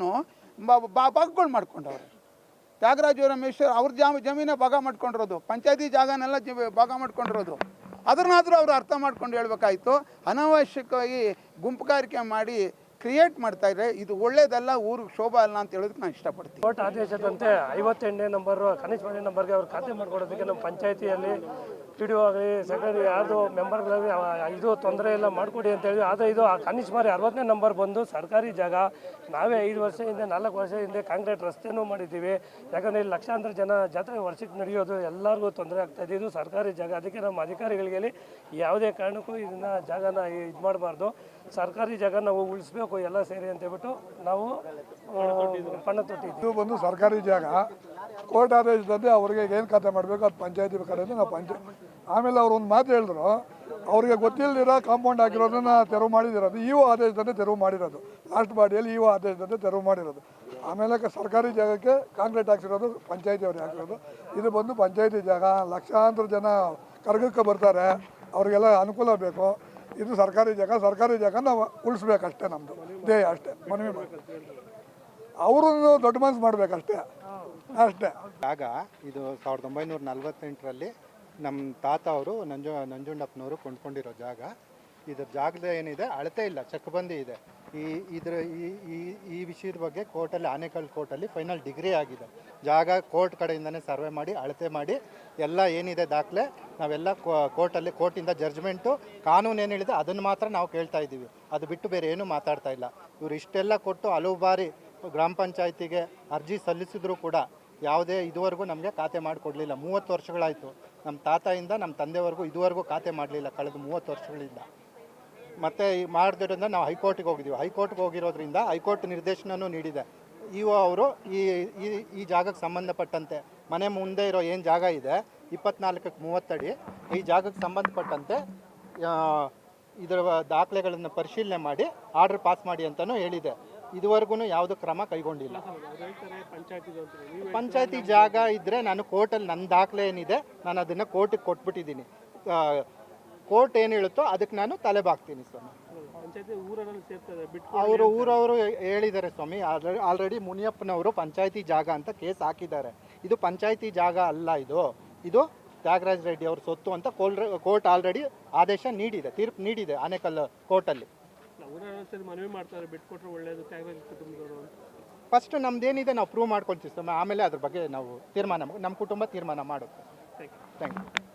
ಬಾಗ್ಗಳು ಮಾಡ್ಕೊಂಡವ್ರೆ. ತ್ಯಾಗರಾಜು ರಮೇಶ್ವರ್ ಅವ್ರ ಜಾಮ ಜಮೀನ ಭಾಗ ಮಾಡ್ಕೊಂಡಿರೋದು. ಪಂಚಾಯತಿ ಜಾಗನೆಲ್ಲ ಜ ಭಾಗ ಮಾಡ್ಕೊಂಡಿರೋದು. ಅದನ್ನಾದರೂ ಅವರು ಅರ್ಥ ಮಾಡ್ಕೊಂಡು ಹೇಳ್ಬೇಕಾಯ್ತು. ಅನಾವಶ್ಯಕವಾಗಿ ಗುಂಪುಗಾರಿಕೆ ಮಾಡಿ ಕ್ರಿಯೇಟ್ ಮಾಡ್ತಾ ಇದ್ರೆ ಇದು ಒಳ್ಳೇದಲ್ಲ, ಊರಿಗೆ ಶೋಭಾ ಅಲ್ಲ ಅಂತ ಹೇಳೋದಕ್ಕೆ ನಾನು ಇಷ್ಟಪಡ್ತೀನಿ. ಕೋರ್ಟ್ ಆದೇಶದಂತೆ ಐವತ್ತೆಂಟನೇ ನಂಬರ್ ಕನಿಷ್ಠ ನಂಬರ್ಗೆ ಅವ್ರು ಖಾತೆ ಮಾಡ್ಕೊಡೋದಕ್ಕೆ ನಮ್ಮ ಪಂಚಾಯತಿಯಲ್ಲಿ ಪಿ ಡಿ ಒ ಆಗಲಿ, ಸೆಕ್ರೆಟರಿ ಯಾರು ಮೆಂಬರ್ಗಳಾಗಲಿ ಇದು ತೊಂದರೆ ಇಲ್ಲ ಮಾಡಿಕೊಡಿ ಅಂತ ಹೇಳಿ, ಆದರೆ ಇದು ಆ ಕನಿಷ್ಠ ಮಾರಿ ಅರವತ್ತನೇ ನಂಬರ್ ಬಂದು ಸರ್ಕಾರಿ ಜಾಗ. ನಾವೇ ಐದು ವರ್ಷ ಹಿಂದೆ, ನಾಲ್ಕು ವರ್ಷ ಹಿಂದೆ ಕಾಂಕ್ರೀಟ್ ರಸ್ತೆನೂ ಮಾಡಿದ್ದೀವಿ. ಯಾಕಂದರೆ ಇಲ್ಲಿ ಲಕ್ಷಾಂತರ ಜನ ಜಾತ್ರೆ ವರ್ಷಕ್ಕೆ ನಡೆಯೋದು ಎಲ್ಲರಿಗೂ ತೊಂದರೆ ಆಗ್ತಾ ಇದೆ. ಇದು ಸರ್ಕಾರಿ ಜಾಗ. ಅದಕ್ಕೆ ನಮ್ಮ ಅಧಿಕಾರಿಗಳಿಗೆ ಯಾವುದೇ ಕಾರಣಕ್ಕೂ ಇದನ್ನು ಜಾಗನ ಇದು ಮಾಡಬಾರ್ದು. ಸರ್ಕಾರಿ ಜಾಗ ನಾವು ಉಳಿಸ್ಬೇಕು. ಮಾಡಬೇಕು ಎಲ್ಲ ಸೇರಿ ಅಂತ ಹೇಳ್ಬಿಟ್ಟು ನಾವು ಪಣ್ಣ ಪಣ ತೊಟ್ಟಿದ್ವಿ ಇದು ಬಂದು ಸರ್ಕಾರಿ ಜಾಗ. ಕೋರ್ಟ್ ಆದೇಶದಲ್ಲಿ ಅವ್ರಿಗೆ ಏನು ಖಾತೆ ಮಾಡಬೇಕು, ಅದು ಪಂಚಾಯತಿ ಕಡೆಯಿಂದ ನಾವು ಪಂಚಾಯತ್ ಆಮೇಲೆ ಅವ್ರು ಒಂದು ಮಾತು ಹೇಳಿದ್ರು, ಅವ್ರಿಗೆ ಗೊತ್ತಿಲ್ಲದಿರೋ ಕಾಂಪೌಂಡ್ ಹಾಕಿರೋದನ್ನ ತೆರವು ಮಾಡಿದಿರೋದು ಇಒ ಆದೇಶದಂತೆ ತೆರವು ಮಾಡಿರೋದು. ಲಾಸ್ಟ್ ಬಾಡಿಯಲ್ಲಿ ಇಒ ಆದೇಶದಂತೆ ತೆರವು ಮಾಡಿರೋದು. ಆಮೇಲೆ ಸರ್ಕಾರಿ ಜಾಗಕ್ಕೆ ಕಾಂಕ್ರೀಟ್ ಹಾಕ್ಸಿರೋದು, ಪಂಚಾಯತಿ ಅವ್ರಿಗೆ ಹಾಕಿರೋದು ಇದು ಬಂದು ಪಂಚಾಯತಿ ಜಾಗ. ಲಕ್ಷಾಂತರ ಜನ ಕರ್ಗಕ್ಕೆ ಬರ್ತಾರೆ. ಅವ್ರಿಗೆಲ್ಲ ಅನುಕೂಲ ಬೇಕು. ಇದು ಸರ್ಕಾರಿ ಜಾಗ ಸರ್ಕಾರಿ ಜಾಗ ನಾವು ಉಳಿಸ್ಬೇಕಷ್ಟೇ ನಮ್ಮದು ಧ್ಯೇಯ ಅಷ್ಟೇ, ಮನವಿ ಅವರನ್ನು ದೊಡ್ಡ ಮನಸ್ಸು ಮಾಡ್ಬೇಕಷ್ಟೇ, ಅಷ್ಟೇ. ಜಾಗ ಇದು ಸಾವಿರದ ಒಂಬೈನೂರ ನಲ್ವತ್ತೆಂಟರಲ್ಲಿ ನಮ್ಮ ತಾತ ಅವರು ನಂಜು ನಂಜುಂಡಪ್ಪನವರು ಕೊಂಡ್ಕೊಂಡಿರೋ ಜಾಗ. ಇದ್ರ ಜಾಗದ ಏನಿದೆ, ಅಳತೆ ಇಲ್ಲ ಚಕ್ಬಂದಿ ಇದೆ. ಈ ಇದರ ಈ ಈ ವಿಷಯದ ಬಗ್ಗೆ ಕೋರ್ಟಲ್ಲಿ, ಆನೇಕಲ್ ಕೋರ್ಟಲ್ಲಿ ಫೈನಲ್ ಡಿಗ್ರಿ ಆಗಿದೆ. ಜಾಗ ಕೋರ್ಟ್ ಕಡೆಯಿಂದನೇ ಸರ್ವೆ ಮಾಡಿ, ಅಳತೆ ಮಾಡಿ, ಎಲ್ಲ ಏನಿದೆ ದಾಖಲೆ, ನಾವೆಲ್ಲ ಕೋರ್ಟಲ್ಲಿ, ಕೋರ್ಟಿಂದ ಜಡ್ಜ್ಮೆಂಟು ಕಾನೂನು ಏನು ಹೇಳಿದೆ ಅದನ್ನು ಮಾತ್ರ ನಾವು ಕೇಳ್ತಾ ಇದ್ದೀವಿ. ಅದು ಬಿಟ್ಟು ಬೇರೆ ಏನೂ ಮಾತಾಡ್ತಾ ಇಲ್ಲ. ಇವರು ಇಷ್ಟೆಲ್ಲ ಕೊಟ್ಟು ಹಲವು ಬಾರಿ ಗ್ರಾಮ ಪಂಚಾಯತಿಗೆ ಅರ್ಜಿ ಸಲ್ಲಿಸಿದ್ರು ಕೂಡ ಯಾವುದೇ ಇದುವರೆಗೂ ನಮಗೆ ಖಾತೆ ಮಾಡಿಕೊಡ್ಲಿಲ್ಲ. ಮೂವತ್ತು ವರ್ಷಗಳಾಯಿತು. ನಮ್ಮ ತಾತಾಯಿಂದ ನಮ್ಮ ತಂದೆವರೆಗೂ ಇದುವರೆಗೂ ಖಾತೆ ಮಾಡಲಿಲ್ಲ, ಕಳೆದ ಮೂವತ್ತು ವರ್ಷಗಳಿಂದ. ಮತ್ತು ಮಾಡಿದ್ರಿಂದ ನಾವು ಹೈಕೋರ್ಟಿಗೆ ಹೋಗಿದ್ದೀವಿ. ಹೈಕೋರ್ಟ್ಗೆ ಹೋಗಿರೋದ್ರಿಂದ ಹೈಕೋರ್ಟ್ ನಿರ್ದೇಶನನೂ ನೀಡಿದೆ. ಇವ ಅವರು ಈ ಈ ಈ ಜಾಗಕ್ಕೆ ಸಂಬಂಧಪಟ್ಟಂತೆ ಮನೆ ಮುಂದೆ ಇರೋ ಏನು ಜಾಗ ಇದೆ, ಇಪ್ಪತ್ನಾಲ್ಕಕ್ಕೆ ಮೂವತ್ತಡಿ, ಈ ಜಾಗಕ್ಕೆ ಸಂಬಂಧಪಟ್ಟಂತೆ ಇದರ ದಾಖಲೆಗಳನ್ನು ಪರಿಶೀಲನೆ ಮಾಡಿ ಆರ್ಡರ್ ಪಾಸ್ ಮಾಡಿ ಅಂತಲೂ ಹೇಳಿದೆ. ಇದುವರೆಗೂ ಯಾವುದೂ ಕ್ರಮ ಕೈಗೊಂಡಿಲ್ಲ. ಪಂಚಾಯತಿ ಜಾಗ ಇದ್ದರೆ ನಾನು ಕೋರ್ಟಲ್ಲಿ ನನ್ನ ದಾಖಲೆ ಏನಿದೆ, ನಾನು ಅದನ್ನು ಕೋರ್ಟಿಗೆ ಕೊಟ್ಬಿಟ್ಟಿದ್ದೀನಿ. ಕೋರ್ಟ್ ಏನು ಹೇಳುತ್ತೋ ಅದಕ್ಕೆ ನಾನು ತಲೆ ಬಾಕ್ತೀನಿ ಸ್ವಾಮಿ. ಅವರು ಊರವರು ಹೇಳಿದ್ದಾರೆ ಸ್ವಾಮಿ. ಆಲ್ರೆಡಿ ಮುನಿಯಪ್ಪನವರು ಪಂಚಾಯತಿ ಜಾಗ ಅಂತ ಕೇಸ್ ಹಾಕಿದ್ದಾರೆ. ಇದು ಪಂಚಾಯತಿ ಜಾಗ ಅಲ್ಲ ಇದು. ಇದು ತ್ಯಾಗರಾಜ್ ರೆಡ್ಡಿ ಅವ್ರ ಸೊತ್ತು ಅಂತ ಕೋರ್ಟ್ ಆಲ್ರೆಡಿ ಆದೇಶ ನೀಡಿದೆ ತೀರ್ಪು ನೀಡಿದೆ ಆನೇಕಲ್ ಕೋರ್ಟಲ್ಲಿ. ಫಸ್ಟ್ ನಮ್ದೇನಿದೆ ನಾವು ಪ್ರೂವ್ ಮಾಡ್ಕೊಳ್ತೀವಿ ಸ್ವಾಮಿ. ಆಮೇಲೆ ಅದ್ರ ಬಗ್ಗೆ ನಾವು ತೀರ್ಮಾನ ನಮ್ಮ ಕುಟುಂಬ ತೀರ್ಮಾನ ಮಾಡುತ್ತೆ. Thank you